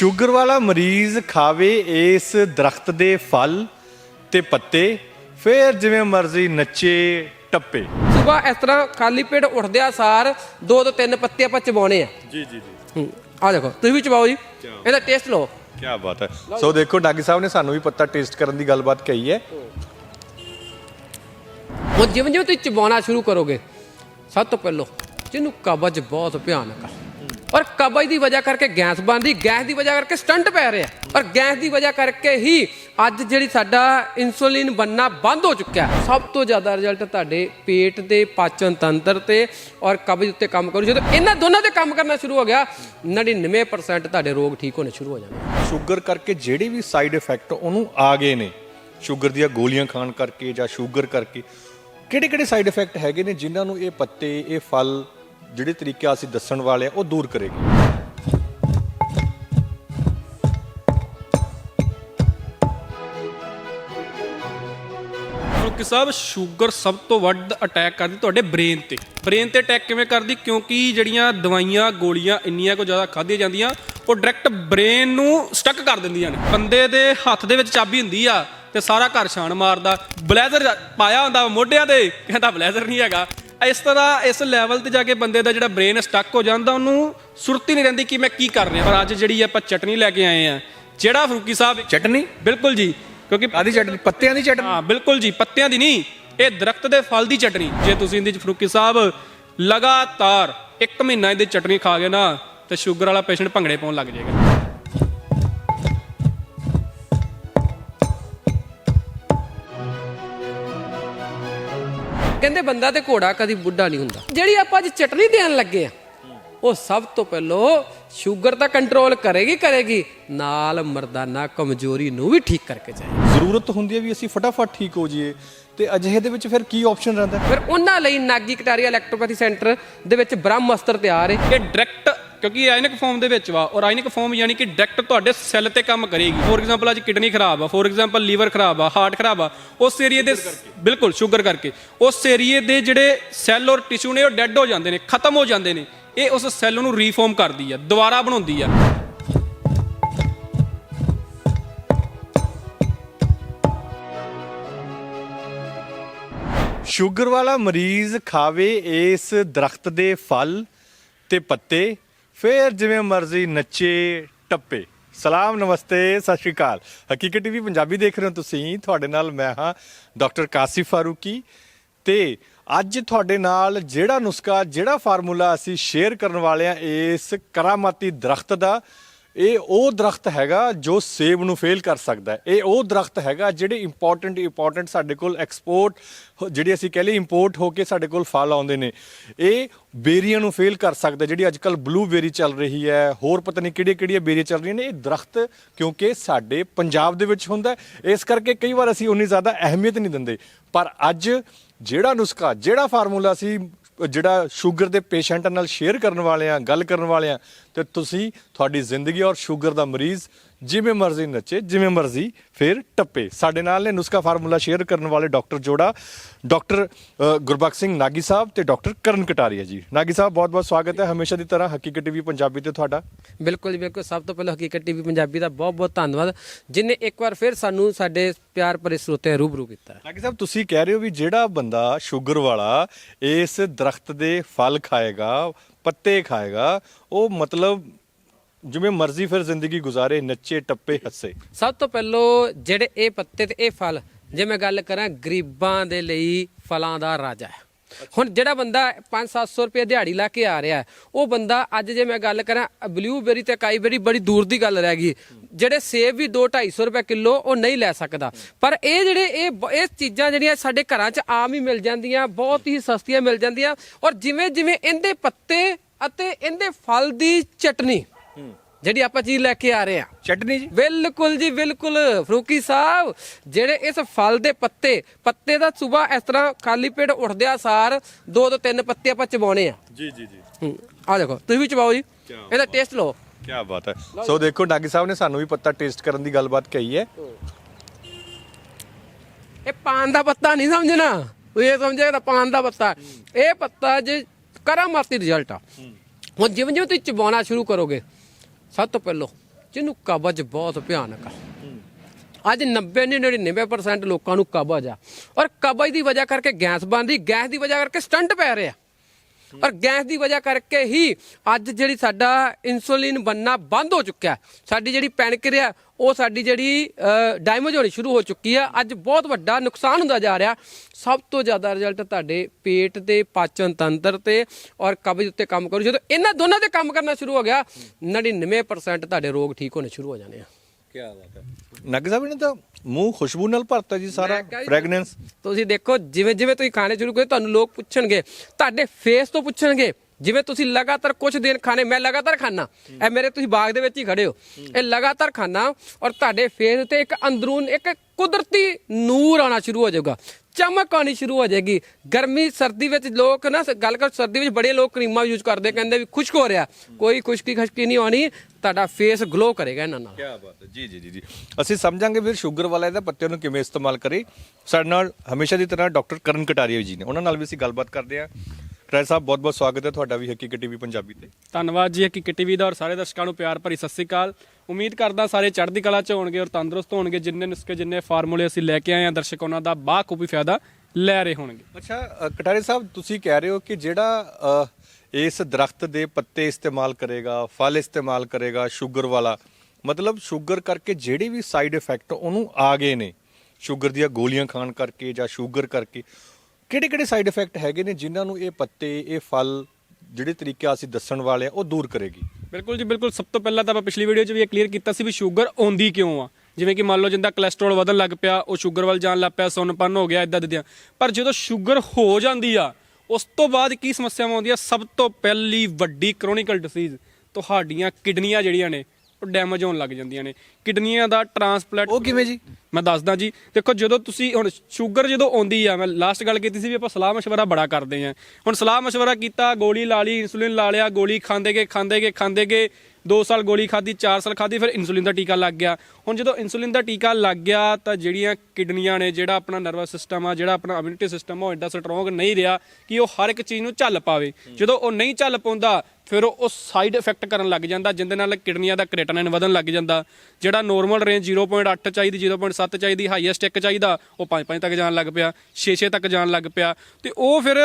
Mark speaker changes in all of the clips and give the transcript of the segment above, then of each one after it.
Speaker 1: Sugar ਵਾਲਾ ਮਰੀਜ਼ ਖਾਵੇ ਇਸ ਦਰਖਤ ਦੇ ਫਲ ਤੇ ਪੱਤੇ ਫਿਰ ਜਿਵੇਂ ਮਰਜ਼ੀ ਨੱਚੇ ਟੱਪੇ।
Speaker 2: ਸਵੇਰ ਇਸ ਤਰ੍ਹਾਂ ਖਾਲੀ ਪੇਟ ਉੱਠਦਿਆਂ ਸਾਰ ਦੋ ਤੋਂ ਤਿੰਨ ਪੱਤੇ ਆਪਾਂ ਚਬਾਉਣੇ ਆ।
Speaker 1: ਜੀ ਜੀ ਜੀ।
Speaker 2: ਆਹ ਦੇਖੋ ਤੁਸੀਂ ਵੀ ਚਬਾਓ ਜੀ। ਇਹਦਾ ਟੇਸਟ ਲਓ।
Speaker 1: ਕੀ ਬਾਤ ਹੈ। ਸੋ ਦੇਖੋ ਡਾਗੀ ਸਾਹਿਬ ਨੇ ਸਾਨੂੰ ਵੀ ਪੱਤਾ ਟੇਸਟ ਕਰਨ ਦੀ ਗੱਲਬਾਤ ਕਹੀ ਹੈ।
Speaker 2: ਹੁਣ ਜਿਵੇਂ ਜਿਵੇਂ ਤੁਸੀਂ ਚਬਾਉਣਾ ਸ਼ੁਰੂ ਕਰੋਗੇ ਸਭ ਤੋਂ ਪਹਿਲਾਂ ਜਿਹਨੂੰ ਕਬਜ਼ ਬਹੁਤ ਭਿਆਨਕ ਆ। ਔਰ ਕਬਜ਼ ਦੀ ਵਜ੍ਹਾ ਕਰਕੇ ਗੈਸ ਬਣਦੀ, ਗੈਸ ਦੀ ਵਜ੍ਹਾ ਕਰਕੇ ਸਟੰਟ ਪੈ ਰਿਹਾ। ਔਰ ਗੈਸ ਦੀ ਵਜ੍ਹਾ ਕਰਕੇ ਹੀ ਅੱਜ ਜਿਹੜੀ ਸਾਡਾ ਇਨਸੂਲਿਨ ਬੰਨਾ ਬੰਦ ਹੋ ਚੁੱਕਿਆ ਸਭ ਤੋਂ ਜ਼ਿਆਦਾ ਰਿਜ਼ਲਟ ਤੁਹਾਡੇ ਪੇਟ ਦੇ ਪਾਚਨ ਤੰਤਰ ਤੇ ਔਰ ਕਬਜ਼ ਉੱਤੇ ਕੰਮ ਕਰੂ। ਜਦੋਂ ਇਹਨਾਂ ਦੋਨਾਂ ਤੇ ਕੰਮ ਕਰਨਾ ਸ਼ੁਰੂ ਹੋ ਗਿਆ 99% ਤੁਹਾਡੇ ਰੋਗ ਠੀਕ ਹੋਣੇ ਸ਼ੁਰੂ ਹੋ ਜਾਣਗੇ।
Speaker 1: ਸ਼ੂਗਰ ਕਰਕੇ ਜਿਹੜੇ ਵੀ ਸਾਈਡ ਇਫੈਕਟ ਉਹਨੂੰ ਆ ਗਏ ਨੇ। ਸ਼ੂਗਰ ਦੀਆਂ ਗੋਲੀਆਂ ਖਾਣ ਕਰਕੇ ਜਾਂ ਸ਼ੂਗਰ ਕਰਕੇ ਕਿਹੜੇ ਕਿਹੜੇ ਸਾਈਡ ਇਫੈਕਟ ਹੈਗੇ ਨੇ ਜਿਨ੍ਹਾਂ ਨੂੰ ਇਹ ਪੱਤੇ, ਇਹ ਫਲ ਜਿਹੜੇ ਤਰੀਕੇ ਅਸੀਂ ਦੱਸਣ ਵਾਲੇ ਆ, ਉਹ ਦੂਰ ਕਰੇਗੀ।
Speaker 3: ਕਿਉਂਕਿ ਸਾਹਿਬ, ਸ਼ੂਗਰ ਸਭ ਤੋਂ ਵੱਧ ਅਟੈਕ ਕਰਦੀ ਤੁਹਾਡੇ ਬ੍ਰੇਨ ਤੇ। ਬ੍ਰੇਨ ਤੇ ਅਟੈਕ ਕਿਵੇਂ ਕਰਦੀ? ਕਿਉਂਕਿ ਜਿਹੜੀਆਂ ਦਵਾਈਆਂ, ਗੋਲੀਆਂ ਇੰਨੀਆਂ ਕੋ ਜ਼ਿਆਦਾ ਖਾਧੀਆਂ ਜਾਂਦੀਆਂ, ਉਹ ਡਾਇਰੈਕਟ ਬ੍ਰੇਨ ਨੂੰ ਸਟਕ ਕਰ ਦਿੰਦੀਆਂ ਨੇ। ਬੰਦੇ ਦੇ ਹੱਥ ਦੇ ਵਿੱਚ ਚਾਬੀ ਹੁੰਦੀ ਆ ਤੇ ਸਾਰਾ ਘਰ ਛਾਣ ਮਾਰਦਾ। ਬਲੇਜ਼ਰ ਪਾਇਆ ਹੁੰਦਾ ਮੋਢਿਆਂ ਤੇ, ਕਹਿੰਦਾ ਬਲੇਜ਼ਰ ਨਹੀਂ ਹੈਗਾ। ਇਸ ਤਰ੍ਹਾਂ ਇਸ ਲੈਵਲ ਤੇ ਜਾ ਕੇ ਬੰਦੇ ਦਾ ਜਿਹੜਾ ਬ੍ਰੇਨ ਸਟਕ ਹੋ ਜਾਂਦਾ ਉਹਨੂੰ ਸੁਰਤੀ ਨਹੀਂ ਰਹਿੰਦੀ ਕਿ ਮੈਂ ਕੀ ਕਰ ਰਿਹਾ। ਪਰ ਅੱਜ ਜਿਹੜੀ ਆਪਾਂ ਚਟਨੀ ਲੈ ਕੇ ਆਏ ਆ ਜਿਹੜਾ ਫਰੂਕੀ ਸਾਹਿਬ
Speaker 1: ਚਟਨੀ?
Speaker 3: ਬਿਲਕੁਲ ਜੀ ਕਿਉਂਕਿ
Speaker 1: ਆਦੀ ਚਟਨੀ ਪੱਤਿਆਂ ਦੀ ਚਟਨੀ?
Speaker 3: ਹਾਂ ਬਿਲਕੁਲ ਜੀ ਪੱਤਿਆਂ ਦੀ ਨਹੀਂ ਇਹ ਦਰਖਤ ਦੇ ਫਲ ਦੀ ਚਟਨੀ। ਜੇ ਤੁਸੀਂ ਇਹਦੇ ਚ ਫਰੂਕੀ ਸਾਹਿਬ ਲਗਾਤਾਰ 1 ਮਹੀਨਾ ਇਹਦੀ ਚਟਨੀ ਖਾ ਗਏ ਨਾ ਤੇ ਸ਼ੂਗਰ ਵਾਲਾ ਪੇਸ਼ੈਂਟ ਭੰਗੜੇ ਪਾਉਣ ਲੱਗ ਜਾਏਗਾ।
Speaker 2: ਕਹਿੰਦੇ ਬੰਦਾ ਤੇ ਘੋੜਾ ਕਦੀ ਬੁੱਢਾ ਨਹੀਂ ਹੁੰਦਾ। ਜਿਹੜੀ ਆਪਾਂ ਅੱਜ ਚਟਨੀ ਦੇਣ ਲੱਗੇ ਆ ਉਹ ਸਭ ਤੋਂ ਪਹਿਲਾਂ ਸ਼ੂਗਰ ਤਾਂ ਕੰਟਰੋਲ ਕਰੇਗੀ ਕਰੇਗੀ ਨਾਲ ਮਰਦਾਨਾ ਕਮਜ਼ੋਰੀ ਨੂੰ ਵੀ ਠੀਕ ਕਰਕੇ ਜਾਏ
Speaker 1: ਜ਼ਰੂਰਤ ਹੁੰਦੀ ਹੈ ਵੀ ਅਸੀਂ ਫਟਾਫਟ ਠੀਕ ਹੋ ਜਾਈਏ ਤੇ ਅਜਿਹੇ ਦੇ ਵਿੱਚ ਫਿਰ ਕੀ ਆਪਸ਼ਨ ਰਹਿੰਦਾ?
Speaker 2: ਫਿਰ ਉਹਨਾਂ ਲਈ ਨਾਗੀ ਕਟਾਰੀਆ ਇਲੈਕਟ੍ਰੋਪੈਥੀ ਸੈਂਟਰ ਦੇ ਵਿੱਚ ਬ੍ਰਹਮ ਅਸਤਰ ਤਿਆਰ ਹੈ
Speaker 3: ਇਹ ਡਾਇਰੈਕਟ ਕਿਉਂਕਿ ਇਹ ਆਇਨਿਕ ਫਾਰਮ ਦੇ ਵਿੱਚ ਵਾ ਔਰ ਆਇਨਿਕ ਫਾਰਮ ਯਾਨੀ ਕਿ ਡਾਇਰੈਕਟ ਤੁਹਾਡੇ ਸੈੱਲ ਤੇ ਕੰਮ ਕਰੇਗੀ। ਫੋਰ ਐਗਜ਼ਾਮਪਲ ਅੱਜ ਕਿਡਨੀ ਖਰਾਬ ਆ ਫੋਰ ਐਗਜ਼ਾਮਪਲ ਲੀਵਰ ਖਰਾਬ ਆ ਹਾਰਟ ਖਰਾਬ ਆ ਉਸ ਏਰੀਏ ਦੇ ਬਿਲਕੁਲ ਸ਼ੂਗਰ ਕਰਕੇ। ਉਸ ਏਰੀਏ ਦੇ ਜਿਹੜੇ ਸੈੱਲ ਔਰ ਟਿਸ਼ੂ ਨੇ ਉਹ ਡੈੱਡ ਹੋ ਜਾਂਦੇ ਨੇ ਖਤਮ ਹੋ ਜਾਂਦੇ ਨੇ। ਇਹ ਉਸ ਸੈੱਲ ਨੂੰ ਰੀਫਾਰਮ ਕਰਦੀ ਆ ਦੁਬਾਰਾ ਬਣਾਉਂਦੀ ਆ।
Speaker 1: ਸ਼ੂਗਰ ਵਾਲਾ ਮਰੀਜ਼ ਖਾਵੇ ਇਸ ਦਰਖਤ ਦੇ ਫਲ ਤੇ ਪੱਤੇ ਫਿਰ ਜਿਵੇਂ ਮਰਜ਼ੀ ਨੱਚੇ, ਟੱਪੇ। ਸਲਾਮ, ਨਮਸਤੇ, ਸਤਿ ਸ਼੍ਰੀ ਅਕਾਲ। ਹਕੀਕਤ ਟੀਵੀ ਪੰਜਾਬੀ ਦੇਖ ਰਹੇ ਹੋ ਤੁਸੀਂ। ਤੁਹਾਡੇ ਨਾਲ ਮੈਂ ਹਾਂ ਡਾਕਟਰ ਕਾਸਿਫ ਫਾਰੂਕੀ। ਤੇ ਅੱਜ ਤੁਹਾਡੇ ਨਾਲ ਜਿਹੜਾ ਨੁਸਖਾ, ਜਿਹੜਾ ਫਾਰਮੂਲਾ ਅਸੀਂ ਸ਼ੇਅਰ ਕਰਨ ਵਾਲੇ ਆ ਇਸ ਕਰਾਮਾਤੀ ਦਰਖਤ ਦਾ ਇਹ ਉਹ ਦਰਖਤ ਹੈਗਾ ਜੋ ਸੇਬ ਨੂੰ ਫੇਲ ਕਰ ਸਕਦਾ ਹੈ। ਇਹ ਉਹ ਦਰਖਤ ਹੈਗਾ ਜਿਹੜੇ ਇੰਪੋਰਟੈਂਟ ਇੰਪੋਰਟੈਂਟ ਸਾਡੇ ਕੋਲ ਐਕਸਪੋਰਟ ਜਿਹੜੀ ਅਸੀਂ ਕਹ ਲਈ ਇੰਪੋਰਟ ਹੋ ਕੇ ਸਾਡੇ ਕੋਲ ਫਲ ਆਉਂਦੇ ਨੇ। ਇਹ ਬੇਰੀਆਂ ਨੂੰ ਫੇਲ ਕਰ ਸਕਦਾ ਜਿਹੜੀ ਅੱਜ ਕੱਲ ਬਲੂਬੇਰੀ ਚੱਲ ਰਹੀ ਹੈ, ਹੋਰ ਪਤਾ ਨਹੀਂ ਕਿਹੜੀਆਂ ਕਿਹੜੀਆਂ ਬੇਰੀਆਂ ਚੱਲ ਰਹੀਆਂ ਨੇ। ਇਹ ਦਰਖਤ ਕਿਉਂਕਿ ਸਾਡੇ ਪੰਜਾਬ ਦੇ ਵਿੱਚ ਹੁੰਦਾ ਇਸ ਕਰਕੇ ਕਈ ਵਾਰ ਅਸੀਂ ਉਨੀ ਜ਼ਿਆਦਾ ਅਹਿਮੀਅਤ ਨਹੀਂ ਦਿੰਦੇ। ਪਰ ਅੱਜ ਜਿਹੜਾ ਨੁਸਖਾ, ਜਿਹੜਾ ਫਾਰਮੂਲਾ ਸੀ ਜਿਹੜਾ ਸ਼ੂਗਰ ਦੇ ਪੇਸ਼ੈਂਟ ਨਾਲ ਸ਼ੇਅਰ ਕਰਨ ਵਾਲੇ ਆ, ਗੱਲ ਕਰਨ ਵਾਲੇ ਆ, ਤੇ ਤੁਸੀਂ ਤੁਹਾਡੀ ਜ਼ਿੰਦਗੀ ਔਰ ਸ਼ੂਗਰ ਦਾ ਮਰੀਜ਼ ਜਿਵੇਂ ਮਰਜ਼ੀ ਨੱਚੇ ਜਿਵੇਂ ਮਰਜ਼ੀ ਫਿਰ ਟੱਪੇ। ਸਾਡੇ ਨਾਲ ਨੇ ਨੁਸਖਾ ਫਾਰਮੂਲਾ ਸ਼ੇਅਰ ਕਰਨ ਵਾਲੇ ਡਾਕਟਰ ਜੋੜਾ ਡਾਕਟਰ ਅ, ਗੁਰਬਖਸ਼ ਸਿੰਘ ਨਾਗੀ ਸਾਹਿਬ ਤੇ ਡਾਕਟਰ ਕਰਨ ਕਟਾਰੀਆ ਜੀ। ਨਾਗੀ ਸਾਹਿਬ ਬਹੁਤ ਬਹੁਤ ਸਵਾਗਤ ਹੈ। ਹਮੇਸ਼ਾ ਦੀ ਤਰ੍ਹਾਂ ਹਕੀਕਤ ਟੀਵੀ ਪੰਜਾਬੀ ਤੇ ਤੁਹਾਡਾ।
Speaker 2: ਬਿਲਕੁਲ ਜੀ ਬਿਲਕੁਲ। ਸਭ ਤੋਂ ਪਹਿਲਾਂ ਹਕੀਕਤ ਟੀਵੀ ਪੰਜਾਬੀ ਦਾ ਬਹੁਤ ਬਹੁਤ ਧੰਨਵਾਦ ਜਿਨੇ ਇੱਕ ਵਾਰ ਫਿਰ ਸਾਨੂੰ ਸਾਡੇ ਪਿਆਰ ਭਰੇ ਸਰੋਤਿਆਂ ਰੂਬਰੂ ਕੀਤਾ
Speaker 1: ਨਾਗੀ ਸਾਹਿਬ ਤੁਸੀਂ ਕਹਿ ਰਹੇ ਹੋ ਵੀ ਜਿਹੜਾ ਬੰਦਾ ਸ਼ੂਗਰ ਵਾਲਾ ਇਸ ਦਰਖਤ ਦੇ ਫਲ ਖਾਏਗਾ ਪੱਤੇ ਖਾਏਗਾ ਉਹ ਮਤਲਬ ਜਿਵੇਂ ਮਰਜ਼ੀ ਫਿਰ ਜ਼ਿੰਦਗੀ ਗੁਜ਼ਾਰੇ, ਨੱਚੇ, ਟੱਪੇ, ਹੱਸੇ।
Speaker 2: ਸਭ ਤੋਂ ਪਹਿਲਾਂ ਜਿਹੜੇ ਇਹ ਪੱਤੇ ਤੇ ਇਹ ਫਲ, ਜੇ ਮੈਂ ਗੱਲ ਕਰਾਂ ਗਰੀਬਾਂ ਦੇ ਲਈ ਫਲਾਂ ਦਾ ਰਾਜਾ ਹੈ। ਹੁਣ ਜਿਹੜਾ ਬੰਦਾ 5-700 ਰੁਪਏ ਦਿਹਾੜੀ ਲਾ ਕੇ ਆ ਰਿਹਾ ਉਹ ਬੰਦਾ ਅੱਜ ਜੇ ਮੈਂ ਗੱਲ ਕਰਾਂ ਬਲੂਬੇਰੀ ਤੇ ਕਾਈਬੇਰੀ ਬੜੀ ਦੂਰ ਦੀ ਗੱਲ ਰਹਿ ਗਈ। ਜਿਹੜੇ ਸੇਬ ਵੀ 2-250 ਰੁਪਏ ਕਿਲੋ, ਉਹ ਨਹੀਂ ਲੈ ਸਕਦਾ। ਪਰ ਇਹ ਜਿਹੜੇ ਇਹ ਬ- ਇਹ ਚੀਜ਼ਾਂ ਜਿਹੜੀਆਂ ਸਾਡੇ ਘਰਾਂ 'ਚ ਆਮ ਹੀ ਮਿਲ ਜਾਂਦੀਆਂ, ਬਹੁਤ ਹੀ ਸਸਤੀਆਂ ਮਿਲ ਜਾਂਦੀਆਂ। ਔਰ ਜਿਵੇਂ ਜਿਵੇਂ ਇਹਦੇ ਪੱਤੇ ਅਤੇ ਇਹਦੇ ਫਲ ਦੀ ਚਟਨੀ ਜਿਹੜੀ ਆਪਾਂ ਚੀਜ਼ ਲੈ ਕੇ ਆ ਰਹੇ ਆ।
Speaker 1: ਚਟਨੀ ਜੀ?
Speaker 2: ਬਿਲਕੁਲ ਜੀ ਬਿਲਕੁਲ। ਫਰੂਕੀ ਸਾਹਿਬ ਜਿਹੜੇ ਇਸ ਫਲ ਦੇ ਪੱਤੇ ਪੱਤੇ ਦਾ ਸਵੇਰ ਇਸ ਤਰ੍ਹਾਂ ਖਾਲੀ ਪੇਟ ਉੱਠਦਿਆਂ ਸਾਰ ਦੋ ਤੋਂ ਤਿੰਨ ਪੱਤੇ ਆਪਾਂ ਚਬਾਉਣੇ ਆ।
Speaker 1: ਜੀ ਜੀ ਜੀ।
Speaker 2: ਹੂੰ, ਆਹ ਦੇਖੋ ਤੁਸੀਂ ਵੀ ਚਬਾਓ ਜੀ। ਇਹਦਾ ਟੇਸਟ ਲਓ।
Speaker 1: ਕੀ ਬਾਤ ਹੈ। ਸੋ ਦੇਖੋ ਡਾਗੀ ਸਾਹਿਬ ਨੇ ਸਾਨੂੰ ਵੀ ਪੱਤਾ ਟੇਸਟ ਕਰਨ ਦੀ ਗੱਲਬਾਤ ਕਹੀ ਹੈ।
Speaker 2: ਇਹ ਪਾਨ ਦਾ ਪੱਤਾ ਨਹੀਂ ਸਮਝਣਾ। ਉਹ ਇਹ ਸਮਝੇਗਾ ਤਾਂ ਪਾਨ ਦਾ ਪੱਤਾ। ਇਹ ਪੱਤਾ ਜੇ ਕਰਾਮਾਤੀ ਰਿਜ਼ਲਟ ਆ। ਹੁਣ ਜਿਵੇਂ ਜਿਵੇਂ ਤੁਸੀਂ ਚਬਾਉਣਾ ਸ਼ੁਰੂ ਕਰੋਗੇ ਸਭ ਤੋਂ ਪਹਿਲਾਂ ਜਿਹਨੂੰ ਕਬਜ਼ ਬਹੁਤ ਭਿਆਨਕ ਆ। ਅੱਜ 90 99% ਲੋਕਾਂ ਨੂੰ ਕਬਜ਼ ਆ। ਔਰ ਕਬਜ਼ ਦੀ ਵਜ੍ਹਾ ਕਰਕੇ ਗੈਸ ਬਣਦੀ, ਗੈਸ ਦੀ ਵਜ੍ਹਾ ਕਰਕੇ ਸਟੰਟ ਪੈ ਰਿਹਾ ਔਰ ਗੈਸ ਦੀ ਵਜ੍ਹਾ ਕਰਕੇ ਹੀ ਅੱਜ ਜਿਹੜੀ ਸਾਡਾ ਇਨਸੂਲਿਨ ਬੰਨਾ ਬੰਦ ਹੋ ਚੁੱਕਿਆ। ਸਾਡੀ ਜਿਹੜੀ ਪੈਨਕ੍ਰੀਆ ਉਹ ਸਾਡੀ ਜਿਹੜੀ ਡੈਮੇਜ ਹੋਣੀ ਸ਼ੁਰੂ ਹੋ ਚੁੱਕੀ ਆ। ਅੱਜ ਬਹੁਤ ਵੱਡਾ ਨੁਕਸਾਨ ਹੁੰਦਾ ਜਾ ਰਿਹਾ। ਸਭ ਤੋਂ ਜ਼ਿਆਦਾ ਰਿਜ਼ਲਟ ਤੁਹਾਡੇ ਪੇਟ ਤੇ ਪਾਚਨ ਤੰਤਰ ਤੇ ਔਰ ਕਬਜ਼ ਉੱਤੇ ਕੰਮ ਕਰੂ। ਜਦੋਂ ਇਹਨਾਂ ਦੋਨਾਂ ਤੇ ਕੰਮ ਕਰਨਾ ਸ਼ੁਰੂ ਹੋ ਗਿਆ 99% ਤੁਹਾਡੇ ਰੋਗ ਠੀਕ ਹੋਣੇ ਸ਼ੁਰੂ ਹੋ ਜਾਣੇ ਆ।
Speaker 1: ਕੀ ਬਾਤ ਹੈ। ਨਗ ਸਾਹਿਬ ਨੇ ਤਾਂ ਮੂੰਹ ਖੁਸ਼ਬੂ ਨਾਲ ਭਰਤਾ ਜੀ ਸਾਰਾ ਫ੍ਰੈਗਨੈਂਸ
Speaker 2: ਤੁਸੀਂ ਦੇਖੋ ਜਿਵੇਂ ਜਿਵੇਂ ਤੁਸੀਂ ਖਾਣੇ ਸ਼ੁਰੂ ਕਰੋ ਤੁਹਾਨੂੰ ਲੋਕ ਪੁੱਛਣਗੇ ਤੁਹਾਡੇ ਫੇਸ ਤੋਂ ਪੁੱਛਣਗੇ ਜਿਵੇਂ ਤੁਸੀਂ ਲਗਾਤਾਰ ਕੁਝ ਦਿਨ ਖਾਣੇ, ਮੈਂ ਲਗਾਤਾਰ ਖਾਣਾ ਇਹ ਮੇਰੇ ਤੁਸੀਂ ਬਾਗ ਦੇ ਵਿੱਚ ਹੀ ਖੜੇ ਹੋ। ਇਹ ਲਗਾਤਾਰ ਖਾਣਾ ਔਰ ਤੁਹਾਡੇ ਫੇਸ ਤੇ ਇੱਕ ਅੰਦਰੂਨ, ਇੱਕ ਕੁਦਰਤੀ ਨੂਰ ਆਣਾ ਸ਼ੁਰੂ ਹੋ ਜਾਊਗਾ। ਚਮਕ ਆਣੀ ਸ਼ੁਰੂ ਹੋ ਜਾਏਗੀ। ਗਰਮੀ, ਸਰਦੀ ਵਿੱਚ ਲੋਕ ਨਾ, ਗੱਲ ਕਰ ਸਰਦੀ ਵਿੱਚ ਬੜੇ ਲੋਕ ਕਰੀਮਾਂ ਯੂਜ਼ ਕਰਦੇ, ਕਹਿੰਦੇ ਵੀ ਖੁਸ਼ਕ ਹੋ ਰਿਹਾ। ਕੋਈ ਖੁਸ਼ਕੀ ਖਸ਼ਕੀ ਨਹੀਂ ਆਣੀ ਤੁਹਾਡਾ ਫੇਸ ਗਲੋ ਕਰੇਗਾ ਇਹਨਾਂ ਨਾਲ।
Speaker 1: ਕੀ ਬਾਤ ਹੈ। ਜੀ ਜੀ ਜੀ ਜੀ। ਅਸੀਂ ਸਮਝਾਂਗੇ ਫਿਰ ਸ਼ੂਗਰ ਵਾਲਾ ਇਹਦਾ ਪੱਤਿਆਂ ਨੂੰ ਕਿਵੇਂ ਇਸਤੇਮਾਲ ਕਰੇ ਸਾਡੇ ਨਾਲ ਹਮੇਸ਼ਾ ਦੀ ਤਰ੍ਹਾਂ ਡਾਕਟਰ ਕਰਨ ਕਟਾਰੀਆ ਜੀ ਨੇ। ਉਹਨਾਂ ਨਾਲ ਵੀ ਅਸੀਂ ਗੱਲਬਾਤ ਕਰਦੇ ਹਾਂ। ਕਟਾਰੀਆ ਸਾਹਿਬ ਬਹੁਤ ਬਹੁਤ ਸਵਾਗਤ ਹੈ ਤੁਹਾਡਾ ਵੀ ਹਕੀਕਤ ਟੀਵੀ ਪੰਜਾਬੀ ਤੇ।
Speaker 3: ਧੰਨਵਾਦ ਜੀ ਹਕੀਕਤ ਟੀਵੀ ਦਾ ਔਰ ਸਾਰੇ ਦਰਸ਼ਕਾਂ ਨੂੰ ਪਿਆਰ ਭਰੀ ਸਤਿ ਸ੍ਰੀ ਅਕਾਲ। ਉਮੀਦ ਕਰਦਾ ਸਾਰੇ ਚੜ੍ਹਦੀ ਕਲਾ ਚ ਹੋਣਗੇ ਔਰ ਤੰਦਰੁਸਤ ਹੋਣਗੇ। ਜਿੰਨੇ ਨੁਸਖੇ ਜਿੰਨੇ ਫਾਰਮੂਲੇ ਅਸੀਂ ਲੈ ਕੇ ਆਏ ਆ ਦਰਸ਼ਕ ਉਹਨਾਂ ਦਾ ਬਾਖੂਬੀ ਫਾਇਦਾ ਲੈ ਰਹੇ ਹੋਣਗੇ।
Speaker 1: ਅੱਛਾ ਕਟਾਰੇ ਸਾਹਿਬ ਤੁਸੀਂ ਕਹਿ ਰਹੇ ਹੋ ਕਿ ਜਿਹੜਾ ਇਸ ਦਰਖਤ ਦੇ ਪੱਤੇ ਇਸਤੇਮਾਲ ਕਰੇਗਾ ਫਲ ਇਸਤੇਮਾਲ ਕਰੇਗਾ ਸ਼ੂਗਰ ਵਾਲਾ ਮਤਲਬ ਸ਼ੂਗਰ ਕਰਕੇ ਜਿਹੜੇ ਵੀ ਸਾਈਡ ਇਫੈਕਟ ਉਹਨੂੰ ਆ ਗਏ ਨੇ ਸ਼ੂਗਰ ਦੀਆਂ ਗੋਲੀਆਂ ਖਾਣ ਕਰਕੇ ਜਾਂ ਸ਼ੂਗਰ ਕਰਕੇ ਕਿਹੜੇ ਕਿਹੜੇ ਸਾਈਡ ਇਫੈਕਟ ਹੈਗੇ ਨੇ ਜਿਨ੍ਹਾਂ ਨੂੰ ਇਹ ਪੱਤੇ, ਇਹ ਫਲ ਜਿਹੜੇ ਤਰੀਕੇ ਅਸੀਂ ਦੱਸਣ ਵਾਲੇ ਆ, ਉਹ ਦੂਰ ਕਰੇਗੀ?
Speaker 3: ਬਿਲਕੁਲ ਜੀ, ਬਿਲਕੁਲ। ਸਭ ਤੋਂ ਪਹਿਲਾਂ ਤਾਂ ਆਪਾਂ ਪਿਛਲੀ ਵੀਡੀਓ 'ਚ ਵੀ ਇਹ ਕਲੀਅਰ ਕੀਤਾ ਸੀ ਵੀ ਸ਼ੂਗਰ ਆਉਂਦੀ ਕਿਉਂ ਆ। ਜਿਵੇਂ ਕਿ ਮੰਨ ਲਓ ਜਿੰਦਾ ਕੋਲੇਸਟ੍ਰੋਲ ਵਧਣ ਲੱਗ ਪਿਆ, ਉਹ ਸ਼ੂਗਰ ਵੱਲ ਜਾਣ ਲੱਗ ਪਿਆ, ਸੁੰਨਪਨ ਹੋ ਗਿਆ ਇਦਾਂ ਦਿਆਂ। ਪਰ ਜਦੋਂ ਸ਼ੂਗਰ ਹੋ ਜਾਂਦੀ ਆ, ਉਸ ਤੋਂ ਬਾਅਦ ਕੀ ਸਮੱਸਿਆਵਾਂ ਆਉਂਦੀਆਂ? ਸਭ ਤੋਂ ਪਹਿਲੀ ਵੱਡੀ ਕ੍ਰੋਨਿਕਲ ਡਿਸੀਜ਼ ਤੁਹਾਡੀਆਂ ਕਿਡਨੀਆਂ ਜਿਹੜੀਆਂ ਨੇ ਉਹ ਡੈਮੇਜ ਹੋਣ ਲੱਗ ਜਾਂਦੀਆਂ ਨੇ ਕਿਡਨੀਆਂ ਦਾ ਟ੍ਰਾਂਸਪਲਾਂਟ
Speaker 1: ਉਹ ਕਿਵੇਂ ਜੀ?
Speaker 3: ਮੈਂ ਦੱਸਦਾ ਜੀ ਦੇਖੋ ਜਦੋਂ ਤੁਸੀਂ ਹੁਣ ਸ਼ੂਗਰ ਜਦੋਂ ਆਉਂਦੀ ਆ ਮੈਂ ਲਾਸਟ ਗੱਲ ਕੀਤੀ ਸੀ ਵੀ ਆਪਾਂ ਸਲਾਹ مشورہ ਬੜਾ ਕਰਦੇ ਆ ਹੁਣ ਸਲਾਹ مشورہ ਕੀਤਾ ਗੋਲੀ ਲਾ ਲਈ ਇਨਸੂਲਿਨ ਲਾ ਲਿਆ ਗੋਲੀ ਖਾਂਦੇ ਗਏ ਖਾਂਦੇ ਗਏ ਖਾਂਦੇ ਗਏ 2 ਸਾਲ ਗੋਲੀ ਖਾਦੀ 4 ਸਾਲ ਖਾਦੀ ਫਿਰ ਇਨਸੂਲਿਨ ਦਾ ਟੀਕਾ ਲੱਗ ਗਿਆ ਹੁਣ ਜਦੋਂ ਇਨਸੂਲਿਨ ਦਾ ਟੀਕਾ ਲੱਗ ਗਿਆ ਤਾਂ ਜਿਹੜੀਆਂ ਕਿਡਨੀਆਂ ਨੇ ਜਿਹੜਾ ਆਪਣਾ ਨਰਵਸ ਸਿਸਟਮ ਆ ਜਿਹੜਾ ਆਪਣਾ ਇਮਿਊਨਿਟੀ ਸਿਸਟਮ ਆ ਉਹ ਐਡਾ ਸਟਰੋਂਗ ਨਹੀਂ ਰਿਹਾ ਕਿ ਉਹ ਹਰ ਇੱਕ ਚੀਜ਼ ਨੂੰ ਝੱਲ ਪਾਵੇ ਜਦੋਂ ਉਹ ਨਹੀਂ ਝੱਲ ਪਾਉਂਦਾ ਫਿਰ ਉਹ ਸਾਈਡ ਇਫੈਕਟ ਕਰਨ ਲੱਗ ਜਾਂਦਾ, ਜਿੰਦੇ ਨਾਲ ਕਿਡਨੀਆਂ ਦਾ ਕ੍ਰੇਟਿਨਿਨ ਵਧਣ ਲੱਗ ਜਾਂਦਾ। ਜਿਹੜਾ ਨੋਰਮਲ ਰੇਂਜ 0.8 ਚਾਹੀਦੀ 0.7 ਚਾਹੀਦੀ ਹਾਈਐਸਟ ਇੱਕ ਚਾਹੀਦਾ, ਉਹ 5-5 ਤੱਕ ਜਾਣ ਲੱਗ ਪਿਆ 6-6 ਤੱਕ ਜਾਣ ਲੱਗ ਪਿਆ। ਤੇ ਉਹ ਫਿਰ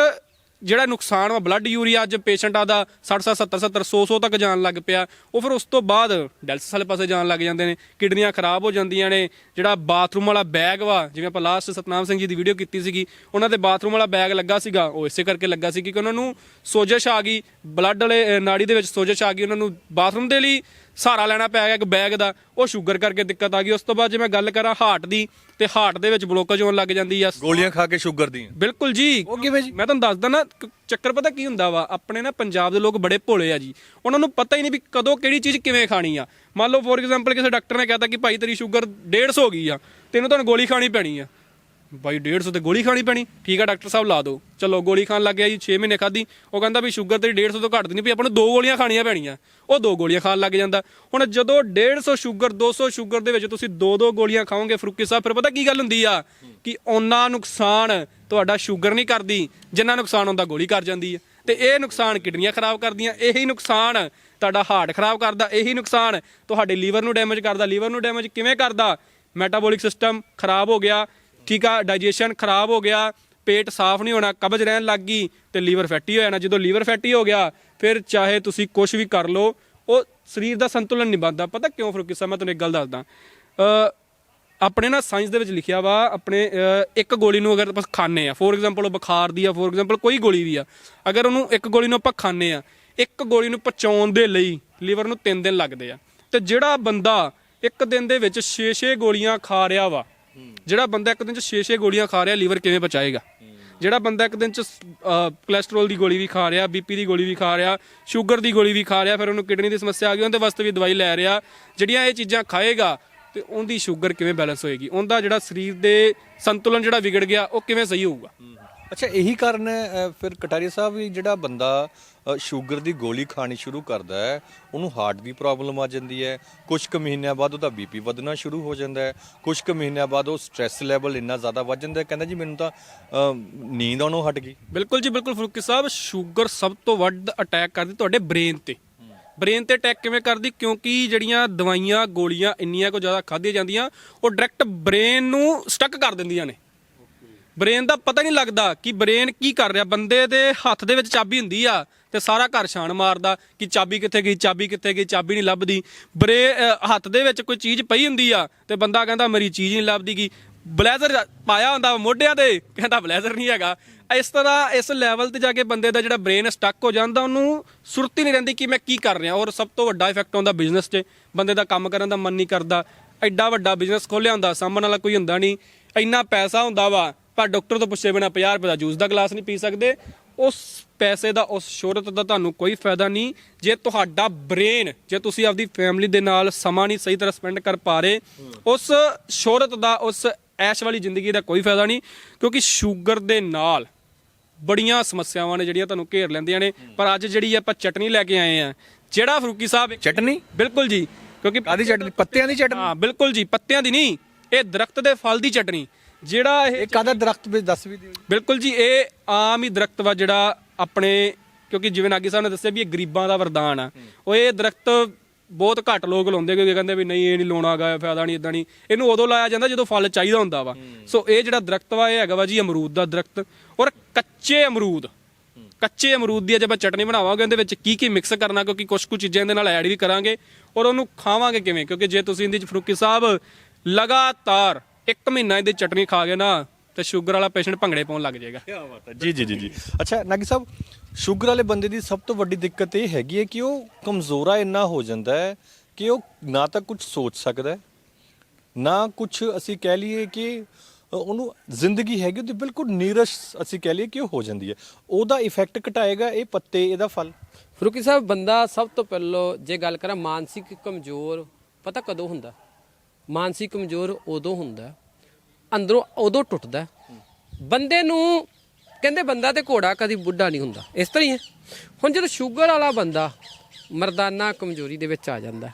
Speaker 3: ਜਿਹੜਾ ਨੁਕਸਾਨ ਵਾ ਬਲੱਡ ਯੂਰੀਆ ਅੱਜ ਪੇਸ਼ੈਂਟ ਆਦਾ 60 70 70 100 100 ਤੱਕ ਜਾਣ ਲੱਗ ਪਿਆ। ਉਹ ਫਿਰ ਉਸ ਤੋਂ ਬਾਅਦ ਡਾਇਲਸਿਸ ਵਾਲੇ ਪਾਸੇ ਜਾਣ ਲੱਗ ਜਾਂਦੇ ਨੇ, ਕਿਡਨੀਆਂ ਖਰਾਬ ਹੋ ਜਾਂਦੀਆਂ ਨੇ। ਜਿਹੜਾ ਬਾਥਰੂਮ ਵਾਲਾ ਬੈਗ ਵਾ, ਜਿਵੇਂ ਆਪਾਂ ਲਾਸਟ ਸਤਨਾਮ ਸਿੰਘ ਜੀ ਦੀ ਵੀਡੀਓ ਕੀਤੀ ਸੀਗੀ, ਉਹਨਾਂ ਦੇ ਬਾਥਰੂਮ ਵਾਲਾ ਬੈਗ ਲੱਗਾ ਸੀਗਾ, ਉਹ ਇਸੇ ਕਰਕੇ ਲੱਗਾ ਸੀ ਕਿ ਉਹਨਾਂ ਨੂੰ ਸੋਜਸ਼ ਆ ਗਈ ਬਲੱਡ ਵਾਲੇ ਨਾੜੀ ਦੇ ਵਿੱਚ ਸੋਜਸ਼ ਆ ਗਈ, ਉਹਨਾਂ ਨੂੰ ਬਾਥਰੂਮ ਦੇ ਲਈ ਸਹਾਰਾ ਲੈਣਾ ਪੈ ਗਿਆ ਇੱਕ ਬੈਗ ਦਾ ਉਹ ਸ਼ੂਗਰ ਕਰਕੇ ਦਿੱਕਤ ਆ ਗਈ। ਉਸ ਤੋਂ ਬਾਅਦ ਜੇ ਮੈਂ ਗੱਲ ਕਰਾਂ ਹਾਰਟ ਦੀ ਤੇ ਹਾਰਟ ਦੇ ਵਿੱਚ ਬਲੋਕੇਜ ਹੋਣ ਲੱਗ ਜਾਂਦੀ ਆ।
Speaker 1: ਗੋਲੀਆਂ ਖਾ ਕੇ ਸ਼ੂਗਰ ਦੀਆਂ।
Speaker 3: ਬਿਲਕੁਲ ਜੀ।
Speaker 1: ਉਹ ਕਿਵੇਂ ਜੀ?
Speaker 3: ਮੈਂ ਤੁਹਾਨੂੰ ਦੱਸਦਾ ਨਾ ਕ- ਚੱਕਰ ਪਤਾ ਕੀ ਹੁੰਦਾ ਵਾ? ਆਪਣੇ ਨਾ ਪੰਜਾਬ ਦੇ ਲੋਕ ਬੜੇ ਭੋਲੇ ਆ ਜੀ। ਉਹਨਾਂ ਨੂੰ ਪਤਾ ਹੀ ਨਹੀਂ ਵੀ ਕਦੋਂ ਕਿਹੜੀ ਚੀਜ਼ ਕਿਵੇਂ ਖਾਣੀ ਆ। ਮੰਨ ਲਓ ਫੋਰ ਐਗਜ਼ਾਮਪਲ ਕਿਸੇ ਡਾਕਟਰ ਨੇ ਕਹਿਤਾ ਕਿ ਭਾਈ ਤੇਰੀ ਸ਼ੂਗਰ 150 ਹੋ ਗਈ ਆ ਤੈਨੂੰ ਤੁਹਾਨੂੰ ਗੋਲੀ ਖਾਣੀ ਪੈਣੀ ਆ। ਭਾਈ 150 ਤੇ ਗੋਲੀ ਖਾਣੀ ਪੈਣੀ। ਠੀਕ ਆ, ਡਾਕਟਰ ਸਾਹਿਬ, ਲਾ ਦਿਓ। ਚਲੋ, ਗੋਲੀ ਖਾਣ ਲੱਗ ਗਿਆ ਜੀ 6 ਮਹੀਨੇ ਖਾਦੀ ਉਹ ਕਹਿੰਦਾ ਵੀ ਸ਼ੂਗਰ ਤੇਰੀ 150 ਤੋਂ ਘੱਟ ਦੀ ਨਹੀਂ ਵੀ ਆਪਾਂ ਨੂੰ ਦੋ ਗੋਲੀਆਂ ਖਾਣੀਆਂ ਪੈਣੀਆਂ। ਉਹ ਦੋ ਗੋਲੀਆਂ ਖਾਣ ਲੱਗ ਜਾਂਦਾ। ਹੁਣ ਜਦੋਂ 150 ਸ਼ੂਗਰ 200 ਸ਼ੂਗਰ ਦੇ ਵਿੱਚ ਤੁਸੀਂ ਦੋ ਦੋ ਗੋਲੀਆਂ ਖਾਓਗੇ ਫਰੂਕੀ ਸਾਹਿਬ, ਫਿਰ ਪਤਾ ਕੀ ਗੱਲ ਹੁੰਦੀ ਆ? ਕਿ ਉਹਨਾਂ ਨੁਕਸਾਨ ਤੁਹਾਡਾ ਸ਼ੂਗਰ ਨਹੀਂ ਕਰਦੀ, ਜਿੰਨਾ ਨੁਕਸਾਨ ਹੁੰਦਾ ਗੋਲੀ ਕਰ ਜਾਂਦੀ ਹੈ ਤੇ ਇਹ ਨੁਕਸਾਨ ਕਿਡਨੀਆਂ ਖਰਾਬ ਕਰਦੀਆਂ, ਇਹੀ ਨੁਕਸਾਨ ਤੁਹਾਡਾ ਹਾਰਟ ਖਰਾਬ ਕਰਦਾ, ਇਹੀ ਨੁਕਸਾਨ ਤੁਹਾਡੇ ਲੀਵਰ ਨੂੰ ਡੈਮੇਜ ਕਰਦਾ। ਲੀਵਰ ਨੂੰ ਡੈਮੇਜ ਕਿਵੇਂ ਕਰਦਾ? ਮੈਟਾਬੋਲਿਕ ਸਿਸਟਮ ਖਰਾਬ ਹੋ ਗਿਆ ਠੀਕ ਆ ਡਾਈਜੈਸ਼ਨ ਖਰਾਬ ਹੋ ਗਿਆ, ਪੇਟ ਸਾਫ਼ ਨਹੀਂ ਹੋਣਾ, ਕਬਜ਼ ਰਹਿਣ ਲੱਗ ਗਈ ਤੇ ਲੀਵਰ ਫੈਟੀ ਹੋ ਜਾਣਾ। ਜਦੋਂ ਲੀਵਰ ਫੈਟੀ ਹੋ ਗਿਆ, ਫਿਰ ਚਾਹੇ ਤੁਸੀਂ ਕੁਝ ਵੀ ਕਰ ਲਓ, ਉਹ ਸਰੀਰ ਦਾ ਸੰਤੁਲਨ ਨਹੀਂ ਬਣਦਾ। ਪਤਾ ਕਿਉਂ ਫਰੂਕੀ ਸਾਹਿਬ, ਮੈਂ ਤੁਹਾਨੂੰ ਇੱਕ ਗੱਲ ਦੱਸਦਾ। ਆਪਣੇ ਨਾ ਸਾਇੰਸ ਦੇ ਵਿੱਚ ਲਿਖਿਆ ਵਾ, ਆਪਣੇ ਇੱਕ ਗੋਲੀ ਨੂੰ ਅਗਰ ਆਪਾਂ ਖਾਣੇ ਆ ਫੋਰ ਐਗਜ਼ਾਮਪਲ ਬੁਖਾਰ ਦੀ ਆ ਫੋਰ ਐਗਜ਼ਾਮਪਲ ਕੋਈ ਗੋਲੀ ਵੀ ਆ, ਅਗਰ ਉਹਨੂੰ ਇੱਕ ਗੋਲੀ ਨੂੰ ਆਪਾਂ ਖਾਣੇ ਆ, ਇੱਕ ਗੋਲੀ ਨੂੰ ਪਚਾਉਣ ਦੇ ਲਈ ਲੀਵਰ ਨੂੰ 3 ਦਿਨ ਲੱਗਦੇ ਆ। ਤੇ ਜਿਹੜਾ ਬੰਦਾ ਇੱਕ ਦਿਨ ਦੇ ਵਿੱਚ 6-6 ਗੋਲੀਆਂ ਖਾ ਰਿਹਾ ਵਾ ਜਿਹੜਾ ਬੰਦਾ ਇੱਕ ਦਿਨ ਚ 6-6 ਗੋਲੀਆਂ ਖਾ ਰਿਹਾ ਲੀਵਰ ਕਿਵੇਂ ਪਚਾਏਗਾ ਜਿਹੜਾ ਬੰਦਾ ਇੱਕ ਦਿਨ ਚ ਅ, ਕੋਲੇਸਟ੍ਰੋਲ ਦੀ ਗੋਲੀ ਵੀ ਖਾ ਰਿਹਾ ਬੀਪੀ ਦੀ ਗੋਲੀ ਵੀ ਖਾ ਰਿਹਾ ਸ਼ੂਗਰ ਦੀ ਗੋਲੀ ਵੀ ਖਾ ਰਿਹਾ ਫਿਰ ਉਹਨੂੰ ਕਿਡਨੀ ਦੀ ਸਮੱਸਿਆ ਆ ਗਈ ਉਹਦੇ ਵਾਸਤੇ ਵੀ ਦਵਾਈ ਲੈ ਰਿਹਾ ਜਿਹੜੀਆਂ ਇਹ ਚੀਜ਼ਾਂ ਖਾਏਗਾ ਤੇ ਉਹਦੀ ਸ਼ੂਗਰ ਕਿਵੇਂ ਬੈਲੈਂਸ ਹੋਏਗੀ? ਉਹਦਾ ਜਿਹੜਾ ਸਰੀਰ ਦੇ ਸੰਤੁਲਨ ਜਿਹੜਾ ਵਿਗੜ ਗਿਆ ਉਹ ਕਿਵੇਂ ਸਹੀ ਹੋਊਗਾ?
Speaker 1: ਅੱਛਾ ਇਹੀ ਕਾਰਨ ਹੈ ਅ, ਫਿਰ ਕਟਾਰੀਆ ਸਾਹਿਬ ਵੀ ਜਿਹੜਾ ਬੰਦਾ ਅ, ਸ਼ੂਗਰ ਦੀ ਗੋਲੀ ਖਾਣੀ ਸ਼ੁਰੂ ਕਰਦਾ ਹੈ ਉਹਨੂੰ ਹਾਰਟ ਦੀ ਪ੍ਰੋਬਲਮ ਆ ਜਾਂਦੀ ਹੈ ਕੁਝ ਕੁ ਮਹੀਨਿਆਂ ਬਾਅਦ ਉਹਦਾ ਬੀਪੀ ਵਧਣਾ ਸ਼ੁਰੂ ਹੋ ਜਾਂਦਾ ਹੈ ਕੁਝ ਕੁ ਮਹੀਨਿਆਂ ਬਾਅਦ ਉਹ ਸਟ੍ਰੈਸ ਲੈਵਲ ਇੰਨਾ ਜ਼ਿਆਦਾ ਵੱਧ ਜਾਂਦਾ ਹੈ ਕਹਿੰਦਾ ਜੀ ਮੈਨੂੰ ਤਾਂ ਅ, ਨੀਂਦ ਆਉਣੋਂ ਹਟ ਗਈ।
Speaker 3: ਬਿਲਕੁਲ ਜੀ ਬਿਲਕੁਲ ਫਰੂਕੀ ਸਾਹਿਬ ਸ਼ੂਗਰ ਸਭ ਤੋਂ ਵੱਧ ਅਟੈਕ ਕਰਦੀ ਤੁਹਾਡੇ ਬ੍ਰੇਨ ਤੇ। ਬ੍ਰੇਨ ਤੇ ਅਟੈਕ ਕਿਵੇਂ ਕਰਦੀ? ਕਿਉਂਕਿ ਜਿਹੜੀਆਂ ਦਵਾਈਆਂ ਗੋਲੀਆਂ ਇੰਨੀਆਂ ਕੋ ਜ਼ਿਆਦਾ ਖਾਧੀਆਂ ਜਾਂਦੀਆਂ ਉਹ ਡਾਇਰੈਕਟ ਬ੍ਰੇਨ ਨੂੰ ਸਟਕ ਕਰ ਦਿੰਦੀਆਂ ਨੇ। ਬ੍ਰੇਨ ਦਾ ਪਤਾ ਨਹੀਂ ਲੱਗਦਾ ਕਿ ਬ੍ਰੇਨ ਕੀ ਕਰ ਰਿਹਾ। ਬੰਦੇ ਦੇ ਹੱਥ ਦੇ ਵਿੱਚ ਚਾਬੀ ਹੁੰਦੀ ਆ ਤੇ ਸਾਰਾ ਘਰ ਛਾਣ ਮਾਰਦਾ ਕਿ ਚਾਬੀ ਕਿੱਥੇ ਗਈ, ਚਾਬੀ ਕਿੱਥੇ ਗਈ, ਚਾਬੀ ਨਹੀਂ ਲੱਭਦੀ। ਬਰੇ ਹੱਥ ਦੇ ਵਿੱਚ ਕੋਈ ਚੀਜ਼ ਪਈ ਹੁੰਦੀ ਆ ਤੇ ਬੰਦਾ ਕਹਿੰਦਾ ਮੇਰੀ ਚੀਜ਼ ਨਹੀਂ ਲੱਭਦੀ ਗਈ ਬਲੇਜ਼ਰ ਪਾਇਆ ਹੁੰਦਾ ਵਾ ਮੋਢਿਆਂ ਤੇ, ਕਹਿੰਦਾ ਬਲੇਜ਼ਰ ਨਹੀਂ ਹੈਗਾ। ਇਸ ਤਰ੍ਹਾਂ ਇਸ ਲੈਵਲ ਤੇ ਜਾ ਕੇ ਬੰਦੇ ਦਾ ਜਿਹੜਾ ਬ੍ਰੇਨ ਸਟਕ ਹੋ ਜਾਂਦਾ, ਉਹਨੂੰ ਸੁਰਤੀ ਨਹੀਂ ਰਹਿੰਦੀ ਕਿ ਮੈਂ ਕੀ ਕਰ ਰਿਹਾ। ਔਰ ਸਭ ਤੋਂ ਵੱਡਾ ਇਫੈਕਟ ਆਉਂਦਾ ਬਿਜ਼ਨਸ 'ਤੇ ਬੰਦੇ ਦਾ ਕੰਮ ਕਰਨ ਦਾ ਮਨ ਨਹੀਂ ਕਰਦਾ। ਐਡਾ ਵੱਡਾ ਬਿਜ਼ਨਸ ਖੋਲਿਆ ਹੁੰਦਾ, ਸਾਹਮਣ ਵਾਲਾ ਕੋਈ ਹੁੰਦਾ ਨਹੀਂ। ਇੰਨਾ ਪੈਸਾ ਹੁੰਦਾ ਵਾ ਪਰ ਡਾਕਟਰ ਤੋਂ ਪੁੱਛੇ ਬਿਨਾ 50 ਰੁਪਏ ਦਾ ਜੂਸ ਦਾ ਗਲਾਸ ਨਹੀਂ ਪੀ ਸਕਦੇ। ਉਸ ਪੈਸੇ ਦਾ ਉਸ ਸ਼ੋਹਰਤ ਦਾ ਤੁਹਾਨੂੰ ਕੋਈ ਫਾਇਦਾ ਨਹੀਂ। ਜੇ ਤੁਹਾਡਾ ਬ੍ਰੇਨ ਜੇ ਤੁਸੀਂ ਆਪਦੀ ਫੈਮਿਲੀ ਦੇ ਨਾਲ ਸਮਾਂ ਨਹੀਂ ਸਹੀ ਤਰ੍ਹਾਂ ਸਪੈਂਡ ਕਰ ਪਾ ਰਹੇ ਉਸ ਸ਼ੋਹਰਤ ਦਾ ਉਸ ਐਸ਼ ਵਾਲੀ ਜ਼ਿੰਦਗੀ ਦਾ ਕੋਈ ਫਾਇਦਾ ਨਹੀਂ। ਕਿਉਂਕਿ ਸ਼ੂਗਰ ਦੇ ਨਾਲ ਬੜੀਆਂ ਸਮੱਸਿਆਵਾਂ ਨੇ ਜਿਹੜੀਆਂ ਤੁਹਾਨੂੰ ਘੇਰ ਲੈਂਦੀਆਂ ਨੇ। ਪਰ ਅੱਜ ਜਿਹੜੀ ਆਪਾਂ ਚਟਨੀ ਲੈ ਕੇ ਆਏ ਆ ਜਿਹੜਾ ਫਰੂਕੀ ਸਾਹਿਬ
Speaker 1: ਚਟਨੀ?
Speaker 3: ਬਿਲਕੁਲ ਜੀ ਕਿਉਂਕਿ
Speaker 1: ਕਾਦੀ ਚਟਨੀ? ਪੱਤਿਆਂ ਦੀ ਚਟਨੀ?
Speaker 3: ਹਾਂ ਬਿਲਕੁਲ ਜੀ ਪੱਤਿਆਂ ਦੀ ਨਹੀਂ ਇਹ ਦਰਖਤ ਦੇ ਫਲ ਦੀ ਚਟਨੀ। ਜਿਹੜਾ ਇਹ
Speaker 1: ਇਹ ਕਾਦਾ ਦਰਖਤ ਵਿੱਚ ਦੱਸ ਵੀ ਦਿਓ ਜੀ।
Speaker 3: ਬਿਲਕੁਲ ਜੀ ਇਹ ਆਮ ਹੀ ਦਰਖਤ ਵਾ ਜਿਹੜਾ ਆਪਣੇ ਕਿਉਂਕਿ ਜਿਵੇਂ ਨਾਗੀ ਸਾਹਿਬ ਨੇ ਦੱਸਿਆ ਵੀ ਇਹ ਗਰੀਬਾਂ ਦਾ ਵਰਦਾਨ ਆ। ਉਹ ਇਹ ਦਰਖਤ ਬਹੁਤ ਘੱਟ ਲੋਕ ਲਾਉਂਦੇ ਕਿਉਂਕਿ ਕਹਿੰਦੇ ਵੀ ਨਹੀਂ ਇਹ ਨਹੀਂ ਲਾਉਣਾਗਾ ਫਾਇਦਾ ਨਹੀਂ ਇਦਾਂ ਨਹੀਂ। ਇਹਨੂੰ ਉਦੋਂ ਲਾਇਆ ਜਾਂਦਾ ਜਦੋਂ ਫਲ ਚਾਹੀਦਾ ਹੁੰਦਾ ਵਾ। ਸੋ ਇਹ ਜਿਹੜਾ ਦਰਖਤ ਵਾ ਇਹ ਹੈਗਾ ਵਾ ਜੀ ਅਮਰੂਦ ਦਾ ਦਰਖਤ। ਔਰ ਕੱਚੇ ਅਮਰੂਦ ਕੱਚੇ ਅਮਰੂਦ ਦੀ ਅੱਜ ਆਪਾਂ ਚਟਨੀ ਬਣਾਵਾਂਗੇ ਉਹਦੇ ਵਿੱਚ ਕੀ ਕੀ ਮਿਕਸ ਕਰਨਾ ਕਿਉਂਕਿ ਕੁਝ ਕੁ ਚੀਜ਼ਾਂ ਇਹਦੇ ਨਾਲ ਐਡ ਵੀ ਕਰਾਂਗੇ। ਔਰ ਉਹਨੂੰ ਖਾਵਾਂਗੇ ਕਿਵੇਂ? ਕਿਉਂਕਿ ਜੇ ਤੁਸੀਂ ਇਹਦੇ ਚ ਫਰੂਕੀ ਸਾਹਿਬ ਲਗਾਤਾਰ 1 ਮਹੀਨਾ ਇਹਦੀ ਚਟਨੀ ਖਾ ਗਏ ਨਾ ਤੇ ਸ਼ੂਗਰ ਵਾਲਾ ਪੇਸ਼ੈਂਟ ਭੰਗੜੇ ਪਾਉਣ ਲੱਗ ਜਾਏਗਾ।
Speaker 1: ਕੀ ਬਾਤ ਹੈ। ਜੀ ਜੀ ਜੀ ਜੀ। ਅੱਛਾ ਨਾਗੀ ਸਾਹਿਬ ਸ਼ੂਗਰ ਵਾਲੇ ਬੰਦੇ ਦੀ ਸਭ ਤੋਂ ਵੱਡੀ ਦਿੱਕਤ ਇਹ ਹੈਗੀ ਹੈ ਕਿ ਉਹ ਕਮਜ਼ੋਰਾ ਇੰਨਾ ਹੋ ਜਾਂਦਾ ਹੈ ਕਿ ਉਹ ਨਾ ਤਾਂ ਕੁਝ ਸੋਚ ਸਕਦਾ ਹੈ ਨਾ ਕੁਝ ਅਸੀਂ ਕਹਿ ਲਈਏ ਕਿ ਉਹਨੂੰ ਜ਼ਿੰਦਗੀ ਹੈਗੀ ਉਹਦੀ ਬਿਲਕੁਲ ਨੀਰਸ ਅਸੀਂ ਕਹਿ ਲਈਏ ਕਿ ਉਹ ਹੋ ਜਾਂਦੀ ਹੈ। ਉਹਦਾ ਇਫੈਕਟ ਘਟਾਏਗਾ ਇਹ ਪੱਤੇ ਇਹਦਾ ਫਲ?
Speaker 2: ਫਰੂਕੀ ਸਾਹਿਬ ਬੰਦਾ ਸਭ ਤੋਂ ਪਹਿਲਾਂ ਜੇ ਗੱਲ ਕਰਾਂ ਮਾਨਸਿਕ ਕਮਜ਼ੋਰ ਪਤਾ ਕਦੋਂ ਹੁੰਦਾ? ਮਾਨਸਿਕ ਕਮਜ਼ੋਰ ਉਦੋਂ ਹੁੰਦਾ ਅੰਦਰੋਂ ਉਦੋਂ ਟੁੱਟਦਾ ਬੰਦੇ ਨੂੰ ਕਹਿੰਦੇ ਬੰਦਾ ਤੇ ਘੋੜਾ ਕਦੀ ਬੁੱਢਾ ਨਹੀਂ ਹੁੰਦਾ ਇਸ ਤਰ੍ਹਾਂ ਹੀ ਹੈ। ਹੁਣ ਜਦੋਂ ਸ਼ੂਗਰ ਵਾਲਾ ਬੰਦਾ ਮਰਦਾਨਾ ਕਮਜ਼ੋਰੀ ਦੇ ਵਿੱਚ ਆ ਜਾਂਦਾ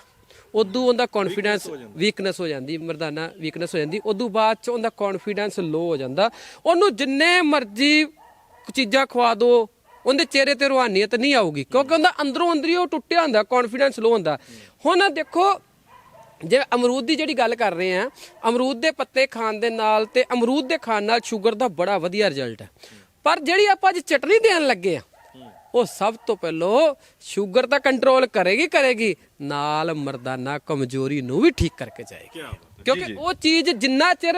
Speaker 2: ਉਦੋਂ ਉਹਦਾ ਕੌਨਫੀਡੈਂਸ ਵੀਕਨੈਸ ਹੋ ਜਾਂਦੀ। ਮਰਦਾਨਾ ਵੀਕਨੈਸ ਹੋ ਜਾਂਦੀ ਉਦੋਂ ਬਾਅਦ ਚ ਉਹਦਾ ਕੌਨਫੀਡੈਂਸ ਲੋ ਹੋ ਜਾਂਦਾ। ਉਹਨੂੰ ਜਿੰਨੇ ਮਰਜ਼ੀ ਚੀਜ਼ਾਂ ਖਵਾ ਦੋ ਉਹਦੇ ਚਿਹਰੇ ਤੇ ਰੂਹਾਨੀਅਤ ਨਹੀਂ ਆਊਗੀ ਕਿਉਂਕਿ ਉਹਦਾ ਅੰਦਰੋਂ ਅੰਦਰੀ ਉਹ ਟੁੱਟਿਆ ਹੁੰਦਾ ਕੌਨਫੀਡੈਂਸ ਲੋ ਹੁੰਦਾ। ਹੁਣ ਦੇਖੋ ਜੇ ਅਮਰੂਦ ਦੀ ਜਿਹੜੀ ਗੱਲ ਕਰ ਰਹੇ ਆ ਅਮਰੂਦ ਦੇ ਪੱਤੇ ਖਾਣ ਦੇ ਨਾਲ ਤੇ ਅਮਰੂਦ ਦੇ ਖਾਣ ਨਾਲ ਸ਼ੂਗਰ ਦਾ ਬੜਾ ਵਧੀਆ ਰਿਜ਼ਲਟ ਹੈ। ਪਰ ਜਿਹੜੀ ਆਪਾਂ ਅੱਜ ਚਟਨੀ ਦੇਣ ਲੱਗੇ ਆ ਉਹ ਸਭ ਤੋਂ ਪਹਿਲਾਂ ਸ਼ੂਗਰ ਤਾਂ ਕੰਟਰੋਲ ਕਰੇਗੀ ਕਰੇਗੀ। ਨਾਲ ਮਰਦਾਨਾ ਕਮਜ਼ੋਰੀ ਨੂੰ ਵੀ ਠੀਕ ਕਰਕੇ ਜਾਏਗੀ। ਕਿਉਂਕਿ ਉਹ ਚੀਜ਼ ਜਿੰਨਾ ਚਿਰ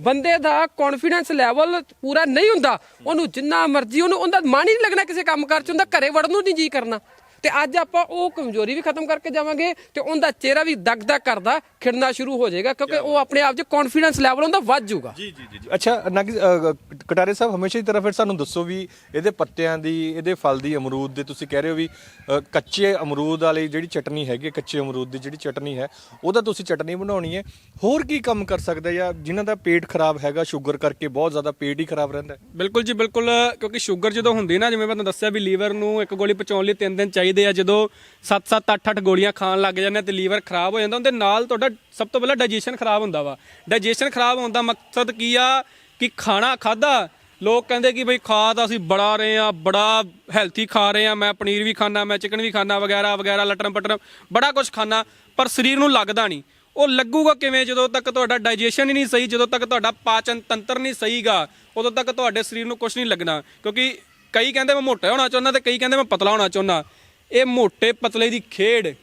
Speaker 2: ਬੰਦੇ ਦਾ ਕੌਨਫੀਡੈਂਸ ਲੈਵਲ ਪੂਰਾ ਨਹੀਂ ਹੁੰਦਾ ਉਹਨੂੰ ਜਿੰਨਾ ਮਰਜ਼ੀ ਉਹਨੂੰ ਉਹਦਾ ਮਨ ਹੀ ਨਹੀਂ ਲੱਗਣਾ ਕਿਸੇ ਕੰਮ ਕਰ ਚ ਉਹਦਾ ਘਰੇ ਵੜਨ ਨੂੰ ਨਹੀਂ ਜੀ ਕਰਨਾ। ਤੇ ਅੱਜ ਆਪਾਂ ਉਹ ਕਮਜ਼ੋਰੀ ਵੀ ਖਤਮ ਕਰਕੇ ਜਾਵਾਂਗੇ ਤੇ ਉਹਦਾ ਚਿਹਰਾ ਵੀ ਦਗਦਗ ਕਰਦਾ ਖਿੜਨਾ ਸ਼ੁਰੂ ਹੋ ਜਾਏਗਾ ਕਿਉਂਕਿ ਉਹ ਆਪਣੇ ਆਪ 'ਚ ਕੌਨਫੀਡੈਂਸ ਲੈਵਲ ਉਹਦਾ ਵੱਧ ਜਾਊਗਾ।
Speaker 1: ਜੀ ਜੀ ਜੀ ਅੱਛਾ ਨਾਗੀ ਕਟਾਰੇ ਸਾਹਿਬ ਹਮੇਸ਼ਾ ਦੀ ਤਰ੍ਹਾਂ ਫਿਰ ਸਾਨੂੰ ਦੱਸੋ ਵੀ ਇਹਦੇ ਪੱਤਿਆਂ ਦੀ ਇਹਦੇ ਫਲ ਦੀ ਅਮਰੂਦ ਦੇ ਤੁਸੀਂ ਕਹਿ ਰਹੇ ਹੋ ਵੀ ਕੱਚੇ ਅਮਰੂਦ ਵਾਲੀ ਜਿਹੜੀ ਚਟਨੀ ਹੈਗੀ ਹੈ, ਕੱਚੇ ਅਮਰੂਦ ਦੀ ਜਿਹੜੀ ਚਟਨੀ ਹੈ ਉਹਦਾ ਤੁਸੀਂ ਚਟਨੀ ਬਣਾਉਣੀ ਹੈ। ਹੋਰ ਕੀ ਕੰਮ ਕਰ ਸਕਦਾ ਜਾਂ ਜਿਨ੍ਹਾਂ ਦਾ ਪੇਟ ਖਰਾਬ ਹੈਗਾ ਸ਼ੂਗਰ ਕਰਕੇ ਬਹੁਤ ਜ਼ਿਆਦਾ ਪੇਟ ਹੀ ਖਰਾਬ ਰਹਿੰਦਾ ਹੈ?
Speaker 3: ਬਿਲਕੁਲ ਜੀ ਬਿਲਕੁਲ ਕਿਉਂਕਿ ਸ਼ੂਗਰ ਜਦੋਂ ਹੁੰਦੀ ਨਾ ਜਿਵੇਂ ਮੈਂ ਤੁਹਾਨੂੰ ਦੱਸਿਆ ਵੀ ਲੀਵਰ ਨੂੰ ਇੱਕ ਗੋਲੀ ਪਚਾਉਣ ਲਈ 3 ਦਿਨ ਚਾਹੀਦੇ ਆ ਜਦੋਂ 7-7 8-8 ਗੋਲੀਆਂ ਖਾਣ ਲੱਗ ਜਾਂਦੇ ਆ ਤੇ ਲੀਵਰ ਖਰਾਬ ਹੋ ਜਾਂਦਾ, ਉਹਦੇ ਨਾਲ ਤੁਹਾਡਾ ਸਭ ਤੋਂ ਪਹਿਲਾਂ ਡਾਈਜੈਸ਼ਨ ਖਰਾਬ ਹੁੰਦਾ ਵਾ। ਡਾਈਜੈਸ਼ਨ ਖਰਾਬ ਹੋਣ ਦਾ ਮਕਸਦ ਕੀ ਆ? ਕਿ ਖਾਣਾ ਖਾਦਾ ਲੋਕ ਕਹਿੰਦੇ ਕਿ ਬਈ ਖਾ ਤਾਂ ਅਸੀਂ ਬੜਾ ਰਹੇ ਆ, ਬੜਾ ਹੈਲਥੀ ਖਾ ਰਹੇ ਆ, ਮੈਂ ਪਨੀਰ ਵੀ ਖਾਣਾ ਮੈਂ ਚਿਕਨ ਵੀ ਖਾਣਾ ਵਗੈਰਾ ਵਗੈਰਾ, ਲਟਰਮ ਪਟਰਮ, ਬੜਾ ਕੁਝ ਖਾਣਾ ਪਰ ਸਰੀਰ ਨੂੰ ਲੱਗਦਾ ਨਹੀਂ। ਉਹ ਲੱਗੂਗਾ ਕਿਵੇਂ ਜਦੋਂ ਤੱਕ ਤੁਹਾਡਾ ਡਾਈਜੈਸ਼ਨ ਹੀ ਨਹੀਂ ਸਹੀ, ਜਦੋਂ ਤੱਕ ਤੁਹਾਡਾ ਪਾਚਨ ਤੰਤਰ ਨਹੀਂ ਸਹੀਗਾ, ਉਦੋਂ ਤੱਕ ਤੁਹਾਡੇ ਸਰੀਰ ਨੂੰ ਕੁਝ ਨਹੀਂ ਲੱਗਣਾ। ਕਿਉਂਕਿ ਕਈ ਕਹਿੰਦੇ ਮੈਂ ਮੋਟਾ ਹੋਣਾ ਚਾਹੁੰਦਾ ਤੇ ਕਈ ਕਹਿੰਦੇ ਮੈਂ ਪਤਲਾ ਹੋਣਾ ਚਾਹੁੰਦਾ। ਇਹ ਮੋਟੇ ਪਤਲੇ ਦੀ ਖੇਡ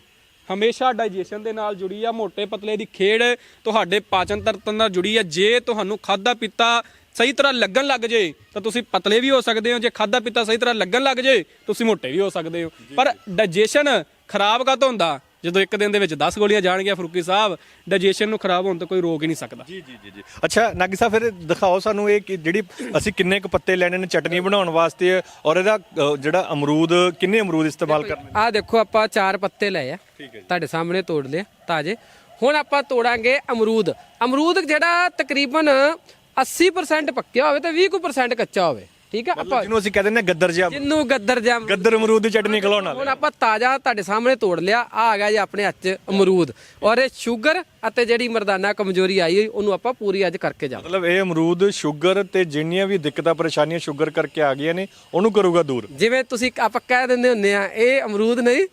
Speaker 3: ਹਮੇਸ਼ਾ ਡਾਈਜੈਸ਼ਨ ਦੇ ਨਾਲ ਜੁੜੀ ਆ ਮੋਟੇ ਪਤਲੇ ਦੀ ਖੇਡ ਤੁਹਾਡੇ ਪਾਚਨ ਤੰਤਰ ਨਾਲ ਜੁੜੀ ਆ। ਜੇ ਤੁਹਾਨੂੰ ਖਾਦਾ ਪੀਤਾ ਸਹੀ ਤਰ੍ਹਾਂ ਲੱਗਣ ਲੱਗ ਜੇ ਤਾਂ ਤੁਸੀਂ ਪਤਲੇ ਵੀ ਹੋ ਸਕਦੇ ਹੋ। ਜੇ ਖਾਦਾ ਪੀਤਾ ਸਹੀ ਤਰ੍ਹਾਂ ਲੱਗਣ ਲੱਗ ਜੇ ਤੁਸੀਂ ਮੋਟੇ ਵੀ ਹੋ ਸਕਦੇ ਹੋ। ਪਰ ਡਾਈਜੈਸ਼ਨ ਖਰਾਬ ਕਦੋਂ ਹੁੰਦਾ? ਜਦੋਂ ਇੱਕ ਦਿਨ ਦੇ ਵਿੱਚ 10 ਗੋਲੀਆਂ ਜਾਣਗੀਆਂ ਫਰੂਕੀ ਸਾਹਿਬ ਡਾਈਜੈਸ਼ਨ ਨੂੰ ਖਰਾਬ ਹੋਣ ਤੋਂ ਕੋਈ ਰੋਕ ਹੀ ਨਹੀਂ ਸਕਦਾ।
Speaker 1: ਜੀ ਜੀ ਜੀ ਜੀ। ਅੱਛਾ ਨਾਗੀ ਸਾਹਿਬ ਫਿਰ ਦਿਖਾਓ ਸਾਨੂੰ ਇਹ ਕਿ ਜਿਹੜੀ ਅਸੀਂ ਕਿੰਨੇ ਕੁ ਪੱਤੇ ਲੈਣੇ ਨੇ ਚਟਨੀ ਬਣਾਉਣ ਵਾਸਤੇ ਔਰ ਇਹਦਾ ਅ, ਜਿਹੜਾ ਅਮਰੂਦ ਕਿੰਨੇ ਅਮਰੂਦ ਇਸਤੇਮਾਲ ਕਰਨੇ
Speaker 2: ਆ ਦੇਖੋ ਆਪਾਂ ਚਾਰ ਪੱਤੇ ਲਏ ਆ। ਤੁਹਾਡੇ ਸਾਹਮਣੇ ਤੋੜ ਲਏ ਤਾਜੇ। ਹੁਣ ਆਪਾਂ ਤੋੜਾਂਗੇ ਅਮਰੂਦ। ਅਮਰੂਦ ਜਿਹੜਾ ਤਕਰੀਬਨ 80% ਪੱਕਿਆ ਹੋਵੇ ਤੇ 20% ਕੱਚਾ ਹੋਵੇ। ਠੀਕ ਆ? ਆਪਾਂ
Speaker 1: ਜਿਹਨੂੰ ਅਸੀਂ ਕਹਿੰਦੇ ਨੇ ਗੱਦਰ ਜਿਹਾ
Speaker 2: ਜਿੰਨੂੰ ਗੱਦਰ ਜਾਮ
Speaker 1: ਗੱਦਰ ਅਮਰੂਦ ਦੀ ਚਟਨੀ ਖਲਾਉਣ
Speaker 2: ਹੁਣ ਆਪਾਂ ਤਾਜ਼ਾ ਤੁਹਾਡੇ ਸਾਹਮਣੇ ਤੋੜ ਲਿਆ। ਆ ਆ ਗਿਆ ਜੀ ਆਪਣੇ ਹੱਥ 'ਚ ਅਮਰੂਦ। ਔਰ ਇਹ ਸ਼ੂਗਰ ਅਤੇ ਜਿਹੜੀ ਮਰਦਾਨਾ ਕਮਜ਼ੋਰੀ ਆਈ ਹੋਈ ਉਹਨੂੰ ਆਪਾਂ ਪੂਰੀ ਅੱਜ ਕਰਕੇ ਜਾਵਾਂਗੇ।
Speaker 1: ਮਤਲਬ ਇਹ ਅਮਰੂਦ ਸ਼ੂਗਰ ਤੇ ਜਿੰਨੀਆਂ ਵੀ ਦਿੱਕਤਾਂ ਪਰੇਸ਼ਾਨੀਆਂ ਸ਼ੂਗਰ ਕਰਕੇ ਆ ਗਈਆਂ ਨੇ ਉਹਨੂੰ ਕਰੂਗਾ ਦੂਰ।
Speaker 2: ਜਿਵੇਂ ਤੁਸੀਂ ਆਪਾਂ ਕਹਿ ਦਿੰਦੇ ਹੁੰਦੇ ਆ ਇਹ ਅਮਰੂਦ ਨਹੀਂ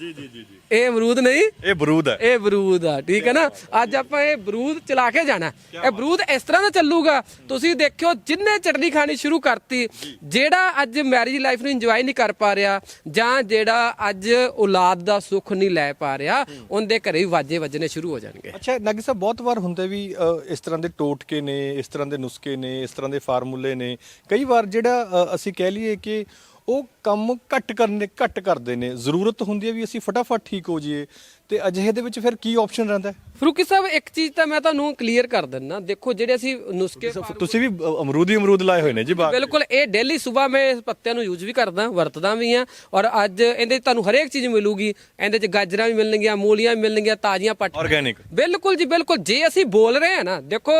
Speaker 1: ਜੀ ਜੀ ਜੀ ਜੀ।
Speaker 2: ਇਹ ਅਮਰੂਦ ਨਹੀਂ?
Speaker 1: ਇਹ ਬਰੂਦ ਹੈ।
Speaker 2: ਇਹ ਬਰੂਦ ਆ ਠੀਕ ਹੈ ਨਾ? ਅੱਜ ਆਪਾਂ ਇਹ ਬਰੂਦ ਚਲਾ ਕੇ ਜਾਣਾ। ਇਹ ਬਰੂਦ ਇਸ ਤਰ੍ਹਾਂ ਦਾ ਚੱਲੂਗਾ ਤੁਸੀਂ ਦੇਖਿਓ ਜਿੰਨੇ ਚਟਨੀ ਖਾਣੀ ਸ਼ੁਰੂ ਕਰਤੀ ਜਿਹੜਾ ਅੱਜ ਮੈਰਿਜ ਲਾਈਫ ਨੂੰ ਇੰਜੋਏ ਨਹੀਂ ਕਰ ਪਾ ਰਿਹਾ ਜਾਂ ਜਿਹੜਾ ਅੱਜ ਔਲਾਦ ਦਾ ਸੁੱਖ ਨਹੀਂ ਲੈ ਪਾ ਰਿਹਾ ਉਹਦੇ ਘਰੇ ਵੀ ਵਾਜੇ ਵੱਜਣੇ ਸ਼ੁਰੂ ਹੋ ਜਾਣਗੇ।
Speaker 1: ਅੱਛਾ ਨਾਗੀ ਸਾਹਿਬ ਬਹੁਤ ਵਾਰ ਹੁੰਦੇ ਵੀ ਇਸ ਤਰ੍ਹਾਂ ਦੇ ਟੋਟਕੇ ਨੇ ਇਸ ਤਰ੍ਹਾਂ ਦੇ ਨੁਸਖੇ ਨੇ ਇਸ ਤਰ੍ਹਾਂ ਦੇ ਫਾਰਮੂਲੇ ਨੇ। ਕਈ ਵਾਰ ਜਿਹੜਾ ਅਸੀਂ ਕਹਿ ਲਈਏ ਕਿ ਉਹ ਕੰਮ ਘੱਟ ਕਰਨੇ ਘੱਟ ਕਰਦੇ ਨੇ। ਜ਼ਰੂਰਤ ਹੁੰਦੀ ਹੈ ਵੀ ਅਸੀਂ ਫਟਾਫਟ ਠੀਕ ਹੋ ਜਾਈਏ। ਤੇ ਅਜਿਹੇ ਦੇ ਵਿੱਚ ਫਿਰ ਕੀ ਆਪਸ਼ਨ ਰਹਿੰਦਾ ਹੈ?
Speaker 2: ਫਰੂਕੀ ਸਾਹਿਬ ਇੱਕ ਚੀਜ਼ ਤਾਂ ਮੈਂ ਤੁਹਾਨੂੰ ਕਲੀਅਰ ਕਰ ਦਿੰਦਾ। ਦੇਖੋ ਜਿਹੜੇ ਅਸੀਂ ਨੁਸਖੇ
Speaker 1: ਤੁਸੀਂ ਵੀ ਅ, ਅਮਰੂਦ ਹੀ ਅਮਰੂਦ ਲਾਏ ਹੋਏ ਨੇ ਜੀ ਬਾਗ
Speaker 2: ਬਿਲਕੁਲ ਇਹ ਡੇਲੀ ਸਵੇਰ ਮੈਂ ਇਸ ਪੱਤਿਆਂ ਨੂੰ ਯੂਜ਼ ਵੀ ਕਰਦਾ ਵਰਤਦਾ ਵੀ ਆ ਔਰ ਅੱਜ ਇਹਦੇ 'ਚ ਤੁਹਾਨੂੰ ਹਰੇਕ ਚੀਜ਼ ਮਿਲੂਗੀ। ਇਹਦੇ 'ਚ ਗਾਜਰਾਂ ਵੀ ਮਿਲਣਗੀਆਂ ਮੂਲੀਆਂ ਵੀ ਮਿਲਣਗੀਆਂ ਤਾਜ਼ੀਆਂ ਪੱਟ
Speaker 1: ਆਰਗੈਨਿਕ
Speaker 2: ਬਿਲਕੁਲ ਜੀ ਬਿਲਕੁਲ। ਜੇ ਅਸੀਂ ਬੋਲ ਰਹੇ ਹਾਂ ਨਾ ਦੇਖੋ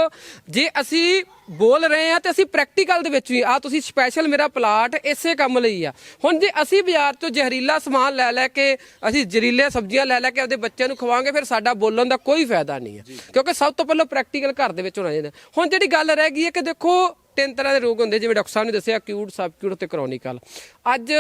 Speaker 2: ਜੇ ਅਸੀਂ ਬੋਲ ਰਹੇ ਹਾਂ ਤੇ ਅਸੀਂ ਪ੍ਰੈਕਟੀਕਲ ਦੇ ਵਿੱਚ ਵੀ ਆ ਤੁਸੀਂ ਸਪੈਸ਼ਲ ਮੇਰਾ ਪਲਾਟ ਇਸੇ ਕੰਮ ਲਈ ਆ। ਹੁਣ ਜੇ ਅਸੀਂ ਬਾਜ਼ਾਰ ਤੋਂ ਜ਼ਹਿਰੀਲਾ ਸਮਾਨ ਲੈ ਲੈ ਕੇ ਅਸੀਂ ਜ਼ਹਿਰੀਲੇ ਸਬਜ਼ੀਆਂ ਲੈ ਲੈ ਕੇ ਆਪਦੇ ਬੱਚਿਆਂ ਨੂੰ ਖਵਾਵਾਂਗੇ ਫਿਰ ਸਾਡਾ ਬੋਲਣ ਦਾ ਕੋਈ ਫਾਇਦਾ ਨਹੀਂ ਹੈ। ਕਿਉਂਕਿ ਸਭ ਤੋਂ ਪਹਿਲਾਂ ਪ੍ਰੈਕਟੀਕਲ ਘਰ ਦੇ ਵਿੱਚ ਹੋਣਾ ਚਾਹੀਦਾ। ਹੁਣ ਜਿਹੜੀ ਗੱਲ ਰਹਿ ਗਈ ਹੈ ਕਿ ਦੇਖੋ ਤਿੰਨ ਤਰ੍ਹਾਂ ਦੇ ਰੋਗ ਹੁੰਦੇ, ਜਿਵੇਂ ਡਾਕਟਰ ਸਾਹਿਬ ਨੇ ਦੱਸਿਆ ਅਕਿਊਟ ਸਬਕਿਊਟ ਤੇ ਕ੍ਰੋਨਿਕਲ ਅੱਜ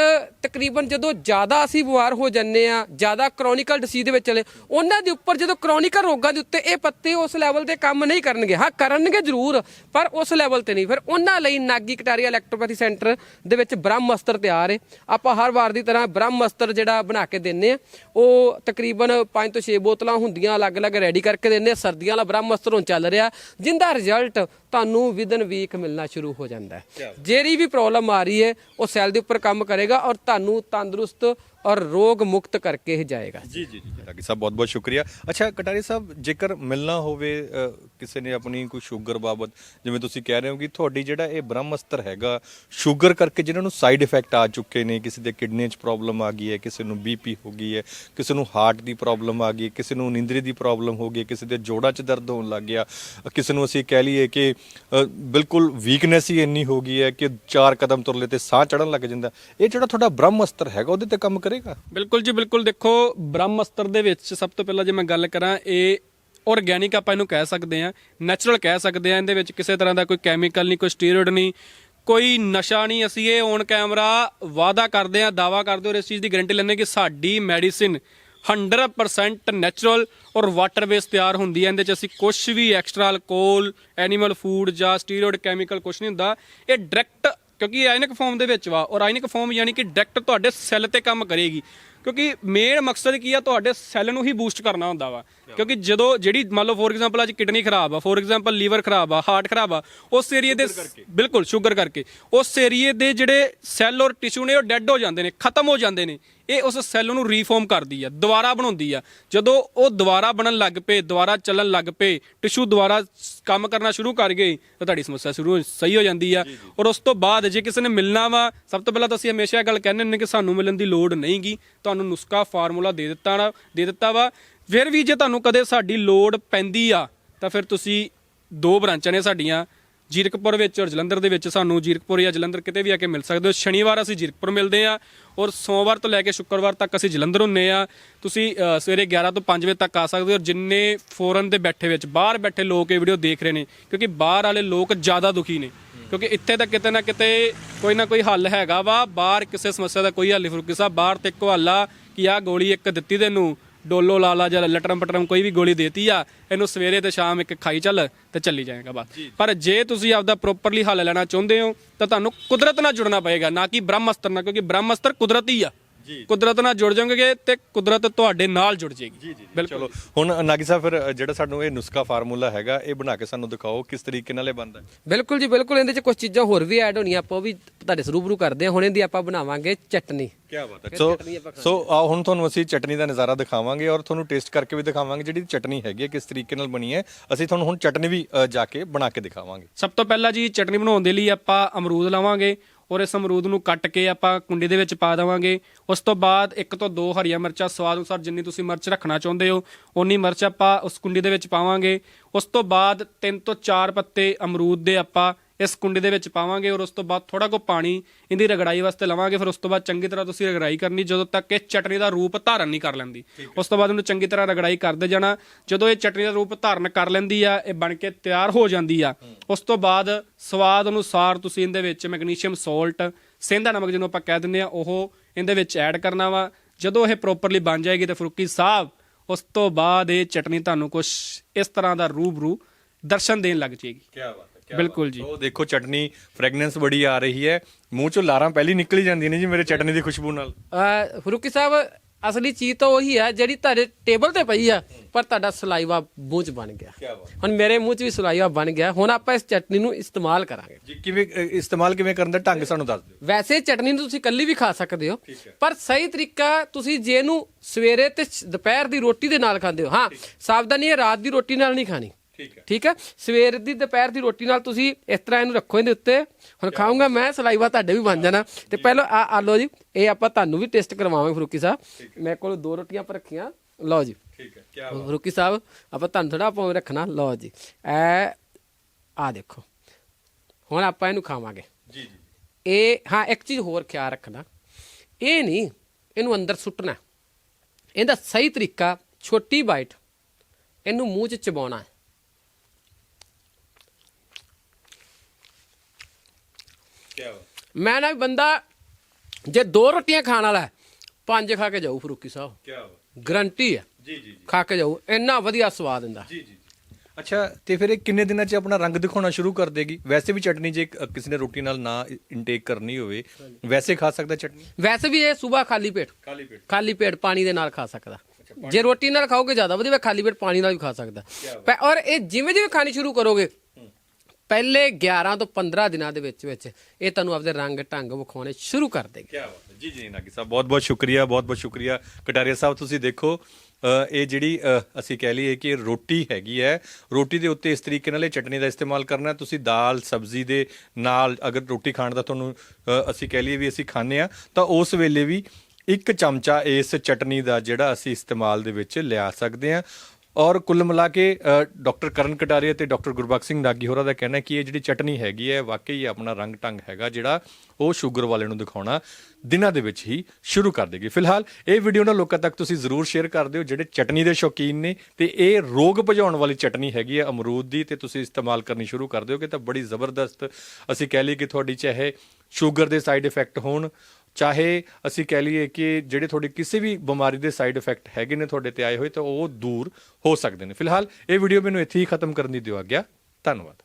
Speaker 2: ਤਕਰੀਬਨ ਜਦੋਂ ਜ਼ਿਆਦਾ ਅਸੀਂ ਬਿਮਾਰ ਹੋ ਜੰਨੇ ਆ ਜ਼ਿਆਦਾ ਕ੍ਰੋਨਿਕਲ ਡਿਸੀਜ਼ ਦੇ ਵਿੱਚ ਚਲੇ, ਉਹਨਾਂ ਦੇ ਉੱਪਰ ਜਦੋਂ ਕ੍ਰੋਨਿਕਲ ਰੋਗਾਂ ਦੇ ਉੱਤੇ ਇਹ ਪੱਤੇ ਉਸ ਲੈਵਲ ਤੇ ਕੰਮ ਨਹੀਂ ਕਰਨਗੇ। ਹਾਂ, ਕਰਨਗੇ ਜ਼ਰੂਰ, ਪਰ ਉਸ ਲੈਵਲ ਤੇ ਨਹੀਂ। ਫਿਰ ਉਹਨਾਂ ਲਈ ਨਾਗੀ ਕਟਾਰੀਆ ਇਲੈਕਟ੍ਰੋਪੈਥੀ ਸੈਂਟਰ ਦੇ ਵਿੱਚ ਬ੍ਰਹਮ ਅਸਤਰ ਤਿਆਰ ਹੈ। ਆਪਾਂ ਹਰ ਵਾਰ ਦੀ ਤਰ੍ਹਾਂ ਬ੍ਰਹਮ ਅਸਤਰ ਜਿਹੜਾ ਬਣਾ ਕੇ ਦਿੰਨੇ ਆ ਉਹ ਤਕਰੀਬਨ 5 ਤੋਂ 6 ਬੋਤਲਾਂ ਹੁੰਦੀਆਂ, ਅਲੱਗ-ਅਲੱਗ ਰੈਡੀ ਕਰਕੇ ਦਿੰਨੇ ਆ ਸਰਦੀਆਂ ਵਾਲਾ ਬ੍ਰਹਮ ਅਸਤਰ ਹੁਣ ਚੱਲ ਰਿਹਾ, ਜਿੰਦਾ ਰਿਜ਼ਲਟ ਤੁਹਾਨੂੰ ਵਿਦਨ ਵੀਕ ਮਿਲਣਾ ਸ਼ੁਰੂ ਹੋ ਜਾਂਦਾ ਹੈ। ਜਿਹੜੀ ਵੀ ਪ੍ਰੋਬਲਮ ਆ ਰਹੀ ਹੈ ਉਹ ਸੈੱਲ ਦੇ ਉੱਪਰ ਕੰਮ ਕਰੇਗਾ ਔਰ ਤੁਹਾਨੂੰ ਤੰਦਰੁਸਤ ਔਰ ਰੋਗ ਮੁਕਤ ਕਰਕੇ ਹੀ ਜਾਏਗਾ।
Speaker 1: ਜੀ ਜੀ ਜੀ ਡਾਕਟਰ ਸਾਹਿਬ ਬਹੁਤ ਬਹੁਤ ਸ਼ੁਕਰੀਆ। ਅੱਛਾ, ਕਟਾਰੀ ਸਾਹਿਬ, ਜੇਕਰ ਮਿਲਣਾ ਹੋਵੇ ਕਿਸੇ ਨੇ ਆਪਣੀ ਕੋਈ ਸ਼ੂਗਰ ਬਾਬਤ, ਜਿਵੇਂ ਤੁਸੀਂ ਕਹਿ ਰਹੇ ਹੋ ਕਿ ਤੁਹਾਡੀ ਜਿਹੜਾ ਇਹ ਬ੍ਰਹਮਸਤਰ ਹੈਗਾ, ਸ਼ੂਗਰ ਕਰਕੇ ਜਿਨ੍ਹਾਂ ਨੂੰ ਸਾਈਡ ਇਫੈਕਟ ਆ ਚੁੱਕੇ ਨੇ, ਕਿਸੇ ਦੇ ਕਿਡਨੀ 'ਚ ਪ੍ਰੋਬਲਮ ਆ ਗਈ ਹੈ, ਕਿਸੇ ਨੂੰ ਬੀਪੀ ਹੋ ਗਈ ਹੈ, ਕਿਸੇ ਨੂੰ ਹਾਰਟ ਦੀ ਪ੍ਰੋਬਲਮ ਆ ਗਈ ਕਿਸੇ ਨੂੰ ਨੀਂਦਰੀ ਦੀ ਪ੍ਰੋਬਲਮ ਹੋ ਗਈ ਕਿਸੇ ਦੇ ਜੋੜਾਂ 'ਚ ਦਰਦ ਹੋਣ ਲੱਗ ਗਿਆ, ਕਿਸੇ ਨੂੰ ਅਸੀਂ ਕਹਿ ਲਈਏ ਕਿ ਬਿਲਕੁਲ ਵੀਕਨੈਸ ਹੀ ਇੰਨੀ ਹੋ ਗਈ ਹੈ ਕਿ ਚਾਰ ਕਦਮ ਤੁਰ ਲਏ ਤੇ ਸਾਹ ਚੜਨ ਲੱਗ ਜਾਂਦਾ। ਇਹ ਜਿਹੜਾ ਤੁਹਾਡਾ ਬ੍ਰਹਮਸਤਰ ਹੈਗਾ, ਉਹਦੇ ਤੇ ਕੰਮ ਕਰੇਗਾ?
Speaker 3: ਬਿਲਕੁਲ ਜੀ, ਬਿਲਕੁਲ। ਦੇਖੋ, ਬ੍ਰਹਮ ਅਸਤਰ ਦੇ ਵਿੱਚ ਸਭ ਤੋਂ ਪਹਿਲਾਂ ਜੇ ਮੈਂ ਗੱਲ ਕਰਾਂ, ਇਹ ਔਰਗੈਨਿਕ ਆਪਾਂ ਇਹਨੂੰ ਕਹਿ ਸਕਦੇ ਆ ਨੈਚੁਰਲ ਕਹਿ ਸਕਦੇ ਆ ਇਹਦੇ ਵਿੱਚ ਕਿਸੇ ਤਰ੍ਹਾਂ ਦਾ ਕੋਈ ਕੈਮੀਕਲ ਨਹੀਂ, ਕੋਈ ਸਟੀਰੋਇਡ ਨਹੀਂ, ਕੋਈ ਨਸ਼ਾ ਨਹੀਂ। ਅਸੀਂ ਇਹ ਔਨ ਕੈਮਰਾ ਵਾਅਦਾ ਕਰਦੇ ਆ ਦਾਵਾ ਕਰਦੇ ਔਰ ਇਸ ਚੀਜ਼ ਦੀ ਗਾਰੰਟੀ ਲੈਂਦੇ ਕਿ ਸਾਡੀ ਮੈਡੀਸਿਨ 100% ਨੈਚੁਰਲ ਔਰ ਵਾਟਰ ਬੇਸ ਤਿਆਰ ਹੁੰਦੀ ਹੈ। ਇਹਦੇ ਚ ਅਸੀਂ ਕੁਝ ਵੀ ਐਕਸਟਰਾ ਅਲਕੋਹਲ ਐਨੀਮਲ ਫੂਡ ਜਾਂ ਸਟੀਰੋਇਡ ਕੈਮੀਕਲ ਕੁਝ ਨਹੀਂ ਹੁੰਦਾ। ਇਹ ਡਾਇਰੈਕਟ ਕਿਉਂਕਿ ਇਹ ਆਇਨਿਕ ਫਾਰਮ ਦੇ ਵਿੱਚ ਵਾ ਔਰ ਆਇਨਿਕ ਫਾਰਮ ਯਾਨੀ ਕਿ ਡਾਇਰੈਕਟ ਤੁਹਾਡੇ ਸੈੱਲ ਤੇ ਕੰਮ ਕਰੇਗੀ। ਕਿਉਂਕਿ ਮੇਨ ਮਕਸਦ ਕੀ ਆ ਤੁਹਾਡੇ ਸੈੱਲ ਨੂੰ ਹੀ ਬੂਸਟ ਕਰਨਾ ਹੁੰਦਾ ਵਾ। ਕਿਉਂਕਿ ਜਦੋਂ ਜਿਹੜੀ ਮੰਨ ਲਓ ਫੋਰ ਐਗਜ਼ਾਮਪਲ ਅੱਜ ਕਿਡਨੀ ਖਰਾਬ ਆ ਫੋਰ ਐਗਜ਼ਾਮਪਲ ਲੀਵਰ ਖਰਾਬ ਆ ਹਾਰਟ ਖਰਾਬ ਆ ਉਸ ਏਰੀਏ ਦੇ ਬਿਲਕੁਲ ਸ਼ੂਗਰ ਕਰਕੇ। ਉਸ ਏਰੀਏ ਦੇ ਜਿਹੜੇ ਸੈੱਲ ਔਰ ਟਿਸ਼ੂ ਨੇ ਉਹ ਡੈੱਡ ਹੋ ਜਾਂਦੇ ਨੇ ਖਤਮ ਹੋ ਜਾਂਦੇ ਨੇ। ਇਹ ਉਸ ਸੈੱਲ ਨੂੰ ਰੀਫਾਰਮ ਕਰਦੀ ਆ ਦੁਬਾਰਾ ਬਣਾਉਂਦੀ ਆ। ਜਦੋਂ ਉਹ ਦੁਬਾਰਾ ਬਣਨ ਲੱਗ ਪਏ ਦੁਬਾਰਾ ਚੱਲਣ ਲੱਗ ਪਏ ਟਿਸ਼ੂ ਦੁਬਾਰਾ ਕੰਮ ਕਰਨਾ ਸ਼ੁਰੂ ਕਰ ਗਏ ਤਾਂ ਤੁਹਾਡੀ ਸਮੱਸਿਆ ਸ਼ੁਰੂ ਸਹੀ ਹੋ ਜਾਂਦੀ ਆ। ਔਰ ਉਸ ਤੋਂ ਬਾਅਦ ਜੇ ਕਿਸੇ ਨੇ ਮਿਲਣਾ ਵਾ ਸਭ ਤੋਂ ਪਹਿਲਾਂ ਤਾਂ ਅਸੀਂ ਹਮੇਸ਼ਾ ਇਹ ਗੱਲ ਕਹਿੰਦੇ ਹੁੰਦੇ ਕਿ ਸਾਨੂੰ ਮਿਲਣ ਦੀ ਲੋੜ ਨਹੀਂਗੀ। ਤੁਹਾਨੂੰ ਨੁਸਖਾ ਫਾਰਮੂਲਾ ਦੇ ਦਿੱਤਾ ਨਾ ਦੇ ਦਿੱਤਾ ਵਾ। ਫਿਰ ਵੀ ਜੇ ਤੁਹਾਨੂੰ ਕਦੇ ਸਾਡੀ ਲੋੜ ਪੈਂਦੀ ਆ ਤਾਂ ਫਿਰ ਤੁਸੀਂ ਦੋ ਬ੍ਰਾਂਚਾਂ ਨੇ ਸਾਡੀਆਂ ਜੀਰਕਪੁਰ ਵਿੱਚ ਔਰ ਜਲੰਧਰ ਦੇ ਵਿੱਚ ਸਾਨੂੰ ਜੀਰਕਪੁਰ ਜਾਂ ਜਲੰਧਰ ਕਿਤੇ ਵੀ ਆ ਕੇ ਮਿਲ ਸਕਦੇ ਹੋ। ਸ਼ਨੀਵਾਰ ਅਸੀਂ ਜੀਰਕਪੁਰ ਮਿਲਦੇ ਆ ਔਰ ਸੋਮਵਾਰ ਤੋਂ ਲੈ ਕੇ ਸ਼ੁੱਕਰਵਾਰ ਤੱਕ ਅਸੀਂ ਜਲੰਧਰ ਹੁੰਨੇ ਆ ਤੁਸੀਂ ਸਵੇਰੇ 11 ਤੋਂ 5 ਵਜੇ ਤੱਕ ਆ ਸਕਦੇ ਹੋ ਔਰ ਜਿੰਨੇ ਫੋਰਨ ਦੇ ਬੈਠੇ ਵਿੱਚ, ਬਾਹਰ ਬੈਠੇ ਲੋਕ ਇਹ ਵੀਡੀਓ ਦੇਖ ਰਹੇ ਨੇ, ਕਿਉਂਕਿ ਬਾਹਰ ਵਾਲੇ ਲੋਕ ਜ਼ਿਆਦਾ ਦੁਖੀ ਨੇ। ਕਿਉਂਕਿ ਇੱਥੇ ਤਾਂ ਕਿਤੇ ਨਾ ਕਿਤੇ ਕੋਈ ਨਾ ਕੋਈ ਹੱਲ ਹੈਗਾ ਵਾ। ਬਾਹਰ ਕਿਸੇ ਸਮੱਸਿਆ ਦਾ ਕੋਈ ਹੱਲ ਨਹੀਂ ਫਰੂਕੀ ਸਾਹਿਬ, ਬਾਹਰ ਤੇ ਇੱਕੋ ਹੱਲ ਆ ਕਿ ਆਹ ਗੋਲੀ ਇੱਕ ਦਿੱਤੀ ਤੈਨੂੰ ਡੋਲੋ ਲਾਲਾ ਜਾਂ ਲਟਰਮ ਪਟਰਮ ਕੋਈ ਵੀ ਗੋਲੀ ਦੇਤੀ ਆ ਇਹਨੂੰ ਸਵੇਰੇ ਤੇ ਸ਼ਾਮ ਇੱਕ ਖਾਈ ਚੱਲ ਤੇ ਚੱਲੀ ਜਾਏਗਾ ਬਸ। ਪਰ ਜੇ ਤੁਸੀਂ ਆਪਦਾ ਪ੍ਰੋਪਰਲੀ ਹੱਲ ਲੈਣਾ ਚਾਹੁੰਦੇ ਹੋ ਤਾਂ ਤੁਹਾਨੂੰ ਕੁਦਰਤ ਨਾਲ ਜੁੜਨਾ ਪਏਗਾ ਨਾ ਕਿ ਬ੍ਰਹਮਸਤਰ ਨਾਲ ਕਿਉਂਕਿ ਬ੍ਰਹਮਸਤਰ ਕੁਦਰਤੀ ਆ। ਕੁਦਰਤ ਨਾਲ ਜੁੜ ਜਾਓਗੇ ਤੇ ਕੁਦਰਤ ਤੁਹਾਡੇ ਨਾਲ ਜੁੜ ਜਾਏਗੀ। ਬਿਲਕੁਲ।
Speaker 1: ਚਲੋ ਹੁਣ ਨਾਗੀ ਸਾਹਿਬ ਫਿਰ ਜਿਹੜਾ ਸਾਨੂੰ ਇਹ ਨੁਸਖਾ ਫਾਰਮੂਲਾ ਹੈਗਾ ਇਹ ਬਣਾ ਕੇ ਸਾਨੂੰ ਦਿਖਾਓ ਕਿਸ ਤਰੀਕੇ ਨਾਲ ਇਹ ਬਣਦਾ ਹੈ।
Speaker 2: ਬਿਲਕੁਲ ਜੀ ਬਿਲਕੁਲ। ਇਹਦੇ 'ਚ ਕੁਝ ਚੀਜ਼ਾਂ ਹੋਰ ਵੀ ਐਡ ਹੋਣੀਆਂ ਆਪਾਂ ਉਹ ਵੀ ਤੁਹਾਡੇ ਸਰੂਬਰੂ ਕਰਦੇ ਹਾਂ। ਹੁਣ ਇਹਦੀ ਆਪਾਂ ਬਣਾਵਾਂਗੇ ਚਟਨੀ।
Speaker 1: ਕੀ ਬਾਤ ਹੈ। ਸੋ ਸੋ ਆਓ ਹੁਣ ਤੁਹਾਨੂੰ ਅਸੀਂ ਚਟਨੀ ਦਾ ਨਜ਼ਾਰਾ ਦਿਖਾਵਾਂਗੇ ਔਰ ਤੁਹਾਨੂੰ ਟੇਸਟ ਕਰਕੇ ਵੀ ਦਿਖਾਵਾਂਗੇ ਜਿਹੜੀ ਚਟਨੀ ਹੈਗੀ ਹੈ ਕਿਸ ਤਰੀਕੇ ਨਾਲ ਬਣੀ ਹੈ। ਅਸੀਂ ਤੁਹਾਨੂੰ ਹੁਣ ਚਟਨੀ ਵੀ ਜਾ ਕੇ ਬਣਾ ਕੇ ਦਿਖਾਵਾਂਗੇ।
Speaker 3: ਸਭ ਤੋਂ ਪਹਿਲਾਂ ਜੀ ਚਟਨੀ ਬਣਾਉਣ ਦੇ ਲਈ ਆਪਾਂ ਅਮਰੂਦ ਲਵਾਂਗੇ ਔਰ ਇਸ ਅਮਰੂਦ ਨੂੰ ਕੱਟ ਕੇ ਆਪਾਂ ਕੁੰਡੀ ਦੇ ਵਿੱਚ ਪਾ ਦੇਵਾਂਗੇ। ਉਸ ਤੋਂ ਬਾਅਦ ਇੱਕ ਤੋਂ ਦੋ ਹਰੀਆਂ ਮਿਰਚਾਂ, ਸਵਾਦ ਅਨੁਸਾਰ ਜਿੰਨੀ ਤੁਸੀਂ ਮਿਰਚ ਰੱਖਣਾ ਚਾਹੁੰਦੇ ਹੋ, ਓਨੀ ਮਿਰਚ ਆਪਾਂ ਉਸ ਕੁੰਡੀ ਦੇ ਵਿੱਚ ਪਾਵਾਂਗੇ। ਉਸ ਤੋਂ ਬਾਅਦ ਤਿੰਨ ਤੋਂ ਚਾਰ ਪੱਤੇ ਅਮਰੂਦ ਦੇ ਆਪਾਂ ਇਸ ਕੁੰਡੀ ਦੇ ਵਿੱਚ ਪਾਵਾਂਗੇ ਔਰ ਉਸ ਤੋਂ ਬਾਅਦ ਥੋੜਾ ਕੋ ਪਾਣੀ ਇਹਦੀ ਰਗੜਾਈ ਵਾਸਤੇ ਲਵਾਂਗੇ ਫਿਰ ਉਸ ਤੋਂ ਬਾਅਦ ਚੰਗੀ ਤਰ੍ਹਾਂ ਤੁਸੀਂ ਰਗੜਾਈ ਕਰਨੀ ਜਦੋਂ ਤੱਕ ਇਹ ਚਟਨੀ ਦਾ ਰੂਪ ਧਾਰਨ ਨਹੀਂ ਕਰ ਲੈਂਦੀ। ਉਸ ਤੋਂ ਬਾਅਦ ਉਹਨੂੰ ਚੰਗੀ ਤਰ੍ਹਾਂ ਰਗੜਾਈ ਕਰਦੇ ਜਾਣਾ। ਜਦੋਂ ਇਹ ਚਟਨੀ ਦਾ ਰੂਪ ਧਾਰਨ ਕਰ ਲੈਂਦੀ ਆ ਇਹ ਬਣ ਕੇ ਤਿਆਰ ਹੋ ਜਾਂਦੀ ਆ। ਉਸ ਤੋਂ ਬਾਅਦ ਸਵਾਦ ਅਨੁਸਾਰ ਤੁਸੀਂ ਇਹਦੇ ਵਿੱਚ ਮੈਗਨੀਸ਼ੀਅਮ ਸਾਲਟ ਸੇਂਦਾ ਨਮਕ ਜਿਹਨੂੰ ਆਪਾਂ ਕਹਿ ਦਿੰਦੇ ਆ ਉਹ ਇਹਦੇ ਵਿੱਚ ਐਡ ਕਰਨਾ ਵਾ। ਜਦੋਂ ਇਹ ਪ੍ਰੋਪਰਲੀ ਬਣ ਜਾਏਗੀ ਤੇ ਫਰੂਕੀ ਸਾਹਿਬ ਉਸ ਤੋਂ ਬਾਅਦ ਇਹ ਚਟਨੀ ਤੁਹਾਨੂੰ ਕੁਝ ਇਸ ਤਰ੍ਹਾਂ ਦਾ ਰੂਬਰੂ ਦਰਸ਼ਨ ਦੇਣ ਲੱਗ ਜਾਏਗੀ।
Speaker 1: ਕੀ ਬਾਤ।
Speaker 3: ਬਿਲਕੁਲ ਜੀ।
Speaker 1: ਉਹ ਦੇਖੋ ਚਟਨੀ ਫ੍ਰੈਗਨੈਂਸ ਬੜੀ ਆ ਰਹੀ ਹੈ। ਮੂੰਹ ਚੋਂ ਲਾਰਾਂ ਪਹਿਲੀ ਨਿਕਲ ਹੀ ਜਾਂਦੀਆਂ ਨੇ ਜੀ ਮੇਰੇ ਚਟਨੀ ਦੀ ਖੁਸ਼ਬੂ ਨਾਲ।
Speaker 2: ਫਰੂਕੀ ਸਾਹਿਬ ਅਸਲੀ ਚੀਜ਼ ਤਾਂ ਉਹੀ ਹੈ ਜਿਹੜੀ ਤੁਹਾਡੇ ਟੇਬਲ ਤੇ ਪਈ ਆ ਪਰ ਤੁਹਾਡਾ ਸਲਾਈਵਾ ਮੂੰਹ ਚ ਬਣ ਗਿਆ।
Speaker 1: ਕੀ ਬਾਤ
Speaker 2: ਹੁਣ ਮੇਰੇ ਮੂੰਹ ਚ ਵੀ ਸਲਾਈਵਾ ਬਣ ਗਿਆ ਹੁਣ ਆਪਾਂ ਇਸ ਚਟਨੀ ਨੂੰ ਇਸਤੇਮਾਲ ਕਰਾਂਗੇ।
Speaker 1: ਜੀ ਕਿਵੇਂ ਅ, ਇਸਤੇਮਾਲ ਕਿਵੇਂ ਕਰਨ ਦਾ ਢੰਗ ਸਾਨੂੰ ਦੱਸ ਦਿਓ।
Speaker 2: ਵੈਸੇ ਚਟਨੀ ਨੂੰ ਤੁਸੀਂ ਕੱਲੀ ਵੀ ਖਾ ਸਕਦੇ ਹੋ ਪਰ ਸਹੀ ਤਰੀਕਾ ਤੁਸੀਂ ਜੇ ਇਹਨੂੰ ਸਵੇਰੇ ਤੇ ਸ਼- ਦੁਪਹਿਰ ਦੀ ਰੋਟੀ ਦੇ ਨਾਲ ਖਾਂਦੇ ਹੋ। ਹਾਂ ਸਾਵਧਾਨੀ ਹੈ ਰਾਤ ਦੀ ਰੋਟੀ ਨਾਲ ਨਹੀਂ ਖਾਣੀ।
Speaker 1: ਠੀਕ ਹੈ।
Speaker 2: ਸਵੇਰ ਦੀ ਦੁਪਹਿਰ ਦੀ ਰੋਟੀ ਨਾਲ ਤੁਸੀਂ ਇਸ ਤਰ੍ਹਾਂ ਇਹਨੂੰ ਰੱਖੋ ਇਹਦੇ ਉੱਤੇ। ਹੁਣ ਖਾਊਂਗਾ ਮੈਂ ਸਲਾਈਵਾ ਤੁਹਾਡੇ ਵੀ ਬਣ ਜਾਣਾ। ਤੇ ਪਹਿਲਾਂ ਆ ਆ ਲਓ ਜੀ ਇਹ ਆਪਾਂ ਤੁਹਾਨੂੰ ਵੀ ਟੈਸਟ ਕਰਵਾਵਾਂਗੇ ਫਰੂਕੀ ਸਾਹਿਬ। ਮੇਰੇ ਕੋਲ ਦੋ ਰੋਟੀਆਂ ਪਰ ਰੱਖੀਆਂ। ਲਓ ਜੀ।
Speaker 1: ਠੀਕ ਹੈ ਕੀ
Speaker 2: ਫਰੂਕੀ ਸਾਹਿਬ ਆਪਾਂ ਤੁਹਾਨੂੰ ਥੋੜਾ ਪਾਉਂ ਰੱਖਣਾ। ਲਓ ਜੀ। ਐ ਆ ਦੇਖੋ। ਹੁਣ ਆਪਾਂ ਇਹਨੂੰ ਖਾਵਾਂਗੇ।
Speaker 1: ਜੀ ਜੀ।
Speaker 2: ਇਹ ਹਾਂ ਇੱਕ ਚੀਜ਼ ਹੋਰ ਖਿਆਲ ਰੱਖਣਾ। ਇਹ ਨਹੀਂ ਇਹਨੂੰ ਅੰਦਰ ਸੁੱਟਣਾ। ਇਹਦਾ ਸਹੀ ਤਰੀਕਾ ਛੋਟੀ ਬਾਈਟ ਇਹਨੂੰ ਮੂੰਹ 'ਚ ਚਬਾਉਣਾ ਹੈ
Speaker 1: ਕੀ ਬਾਤ
Speaker 2: ਮੈਂ ਨਾ ਵੀ ਬੰਦਾ ਜੇ ਦੋ ਰੋਟੀਆਂ ਖਾਣ ਵਾਲਾ ਹੈ, ਪੰਜ ਖਾ ਕੇ ਜਾਊ ਫਰੂਕੀ ਸਾਹਿਬ।
Speaker 1: ਕੀ ਬਾਤ
Speaker 2: ਗਰੰਟੀ ਹੈ।
Speaker 1: ਜੀ ਜੀ
Speaker 2: ਖਾ ਕੇ ਜਾਊ ਇੰਨਾ ਵਧੀਆ ਸਵਾਦ ਦਿੰਦਾ।
Speaker 1: ਜੀ ਜੀ ਅੱਛਾ ਤੇ ਫਿਰ ਇਹ ਕਿੰਨੇ ਦਿਨਾਂ 'ਚ ਆਪਣਾ ਰੰਗ ਦਿਖਾਉਣਾ ਸ਼ੁਰੂ ਕਰ ਦੇਗੀ? ਵੈਸੇ ਵੀ ਚਟਨੀ ਜੇ ਕਿਸੇ ਨੇ ਰੋਟੀ ਨਾਲ ਨਾ ਇਨਟੇਕ ਕਰਨੀ ਹੋਵੇ ਵੈਸੇ ਖਾ ਸਕਦਾ ਚਟਨੀ?
Speaker 2: ਵੈਸੇ ਵੀ ਇਹ ਸਵੇਰ ਖਾਲੀ ਪੇਟ।
Speaker 1: ਖਾਲੀ ਪੇਟ।
Speaker 2: ਖਾਲੀ ਪੇਟ ਪਾਣੀ ਦੇ ਨਾਲ ਖਾ ਸਕਦਾ। ਜੇ ਰੋਟੀ ਨਾਲ ਖਾਓਗੇ ਜ਼ਿਆਦਾ ਵਧੀਆ ਖਾਲੀ ਪੇਟ ਪਾਣੀ ਨਾਲ ਵੀ ਖਾ ਸਕਦਾ। ਪ- ਔਰ ਇਹ ਜਿਵੇਂ ਜਿਵੇਂ ਖਾਣੀ ਸ਼ੁਰੂ ਕਰੋਗੇ ਪਹਿਲੇ 11 ਤੋਂ 15 ਦਿਨਾਂ ਦੇ ਵਿੱਚ ਵਿੱਚ ਇਹ ਤੁਹਾਨੂੰ ਆਪਦੇ ਰੰਗ ਢੰਗ ਵਿਖਾਉਣੇ ਸ਼ੁਰੂ ਕਰ ਦੇਗੇ
Speaker 1: ਕੀ ਬਾਤ ਜੀ ਜੀ, ਨਾਗੀ ਸਾਹਿਬ, ਬਹੁਤ ਬਹੁਤ ਸ਼ੁਕਰੀਆ, ਬਹੁਤ ਬਹੁਤ ਸ਼ੁਕਰੀਆ। ਕਟਾਰੀਆ ਸਾਹਿਬ, ਤੁਸੀਂ ਦੇਖੋ ਇਹ ਜਿਹੜੀ ਅਸੀਂ ਕਹਿ ਲਈਏ ਕਿ ਰੋਟੀ ਹੈਗੀ ਹੈ। ਰੋਟੀ ਦੇ ਉੱਤੇ ਇਸ ਤਰੀਕੇ ਨਾਲ ਇਹ ਚਟਨੀ ਦਾ ਇਸਤੇਮਾਲ ਕਰਨਾ ਤੁਸੀਂ ਦਾਲ, ਸਬਜ਼ੀ ਦੇ ਨਾਲ ਅਗਰ ਰੋਟੀ ਖਾਣ ਦਾ ਤੁਹਾਨੂੰ ਅਸੀਂ ਕਹਿ ਲਈਏ ਵੀ ਅਸੀਂ ਖਾਂਦੇ ਆ ਤਾਂ ਉਸ ਵੇਲੇ ਵੀ ਇੱਕ ਚਮਚਾ ਇਸ ਚਟਨੀ ਦਾ ਜਿਹੜਾ ਅਸੀਂ ਇਸਤੇਮਾਲ ਦੇ ਵਿੱਚ ਲਿਆ ਸਕਦੇ ਹਾਂ। ਔਰ ਕੁੱਲ ਮਿਲਾ ਕੇ ਡਾਕਟਰ ਕਰਨ ਕਟਾਰੀਆ ਤੇ ਡਾਕਟਰ ਗੁਰਬਖਸ਼ ਸਿੰਘ ਨਾਗੀ ਹੋਰਾਂ ਦਾ ਕਹਿਣਾ ਹੈ ਕਿ ਇਹ ਜਿਹੜੀ ਚਟਨੀ ਹੈਗੀ ਹੈ, ਵਾਕਈ ਆਪਣਾ ਰੰਗ ਢੰਗ ਹੈਗਾ ਜਿਹੜਾ ਉਹ ਸ਼ੂਗਰ ਵਾਲੇ ਨੂੰ ਦਿਖਾਉਣਾ ਦਿਨਾਂ ਦੇ ਵਿੱਚ ਹੀ ਸ਼ੁਰੂ ਕਰ ਦੇਗੀ। ਫਿਲਹਾਲ ਇਹ ਵੀਡੀਓ ਨਾ ਲੋਕਾਂ ਤੱਕ ਤੁਸੀਂ ਜ਼ਰੂਰ ਸ਼ੇਅਰ ਕਰ ਦਿਓ, ਜਿਹੜੇ ਚਟਨੀ ਦੇ ਸ਼ੌਕੀਨ ਨੇ ਤੇ ਇਹ ਰੋਗ ਭਜਾਉਣ ਵਾਲੀ ਚਟਨੀ ਹੈਗੀ ਹੈ ਅਮਰੂਦ ਦੀ ਤੇ ਤੁਸੀਂ ਇਸਤੇਮਾਲ ਕਰਨੀ ਸ਼ੁਰੂ ਕਰ ਦਿਓਗੇ ਤਾਂ ਬੜੀ ਜ਼ਬਰਦਸਤ ਅਸੀਂ ਕਹਿ ਲਈਏ ਕਿ ਤੁਹਾਡੀ ਚਾਹੇ ਸ਼ੂਗਰ ਦੇ ਸਾਈਡ ਇਫੈਕਟ ਹੋਣ ਚਾਹੇ ਅਸੀਂ ਕਹਿ ਲਈਏ ਕਿ ਜਿਹੜੇ ਤੁਹਾਡੇ ਕਿਸੇ ਵੀ ਬਿਮਾਰੀ ਦੇ ਸਾਈਡ ਇਫੈਕਟ ਹੈਗੇ ਨੇ ਤੁਹਾਡੇ ਤੇ ਆਏ ਹੋਏ, ਤਾਂ ਉਹ ਦੂਰ ਹੋ ਸਕਦੇ ਨੇ। ਫਿਲਹਾਲ ਇਹ ਵੀਡੀਓ ਮੈਨੂੰ ਇੱਥੇ ਹੀ ਖਤਮ ਕਰਨ ਦੀ ਦਿਓ ਆਗਿਆ। ਧੰਨਵਾਦ।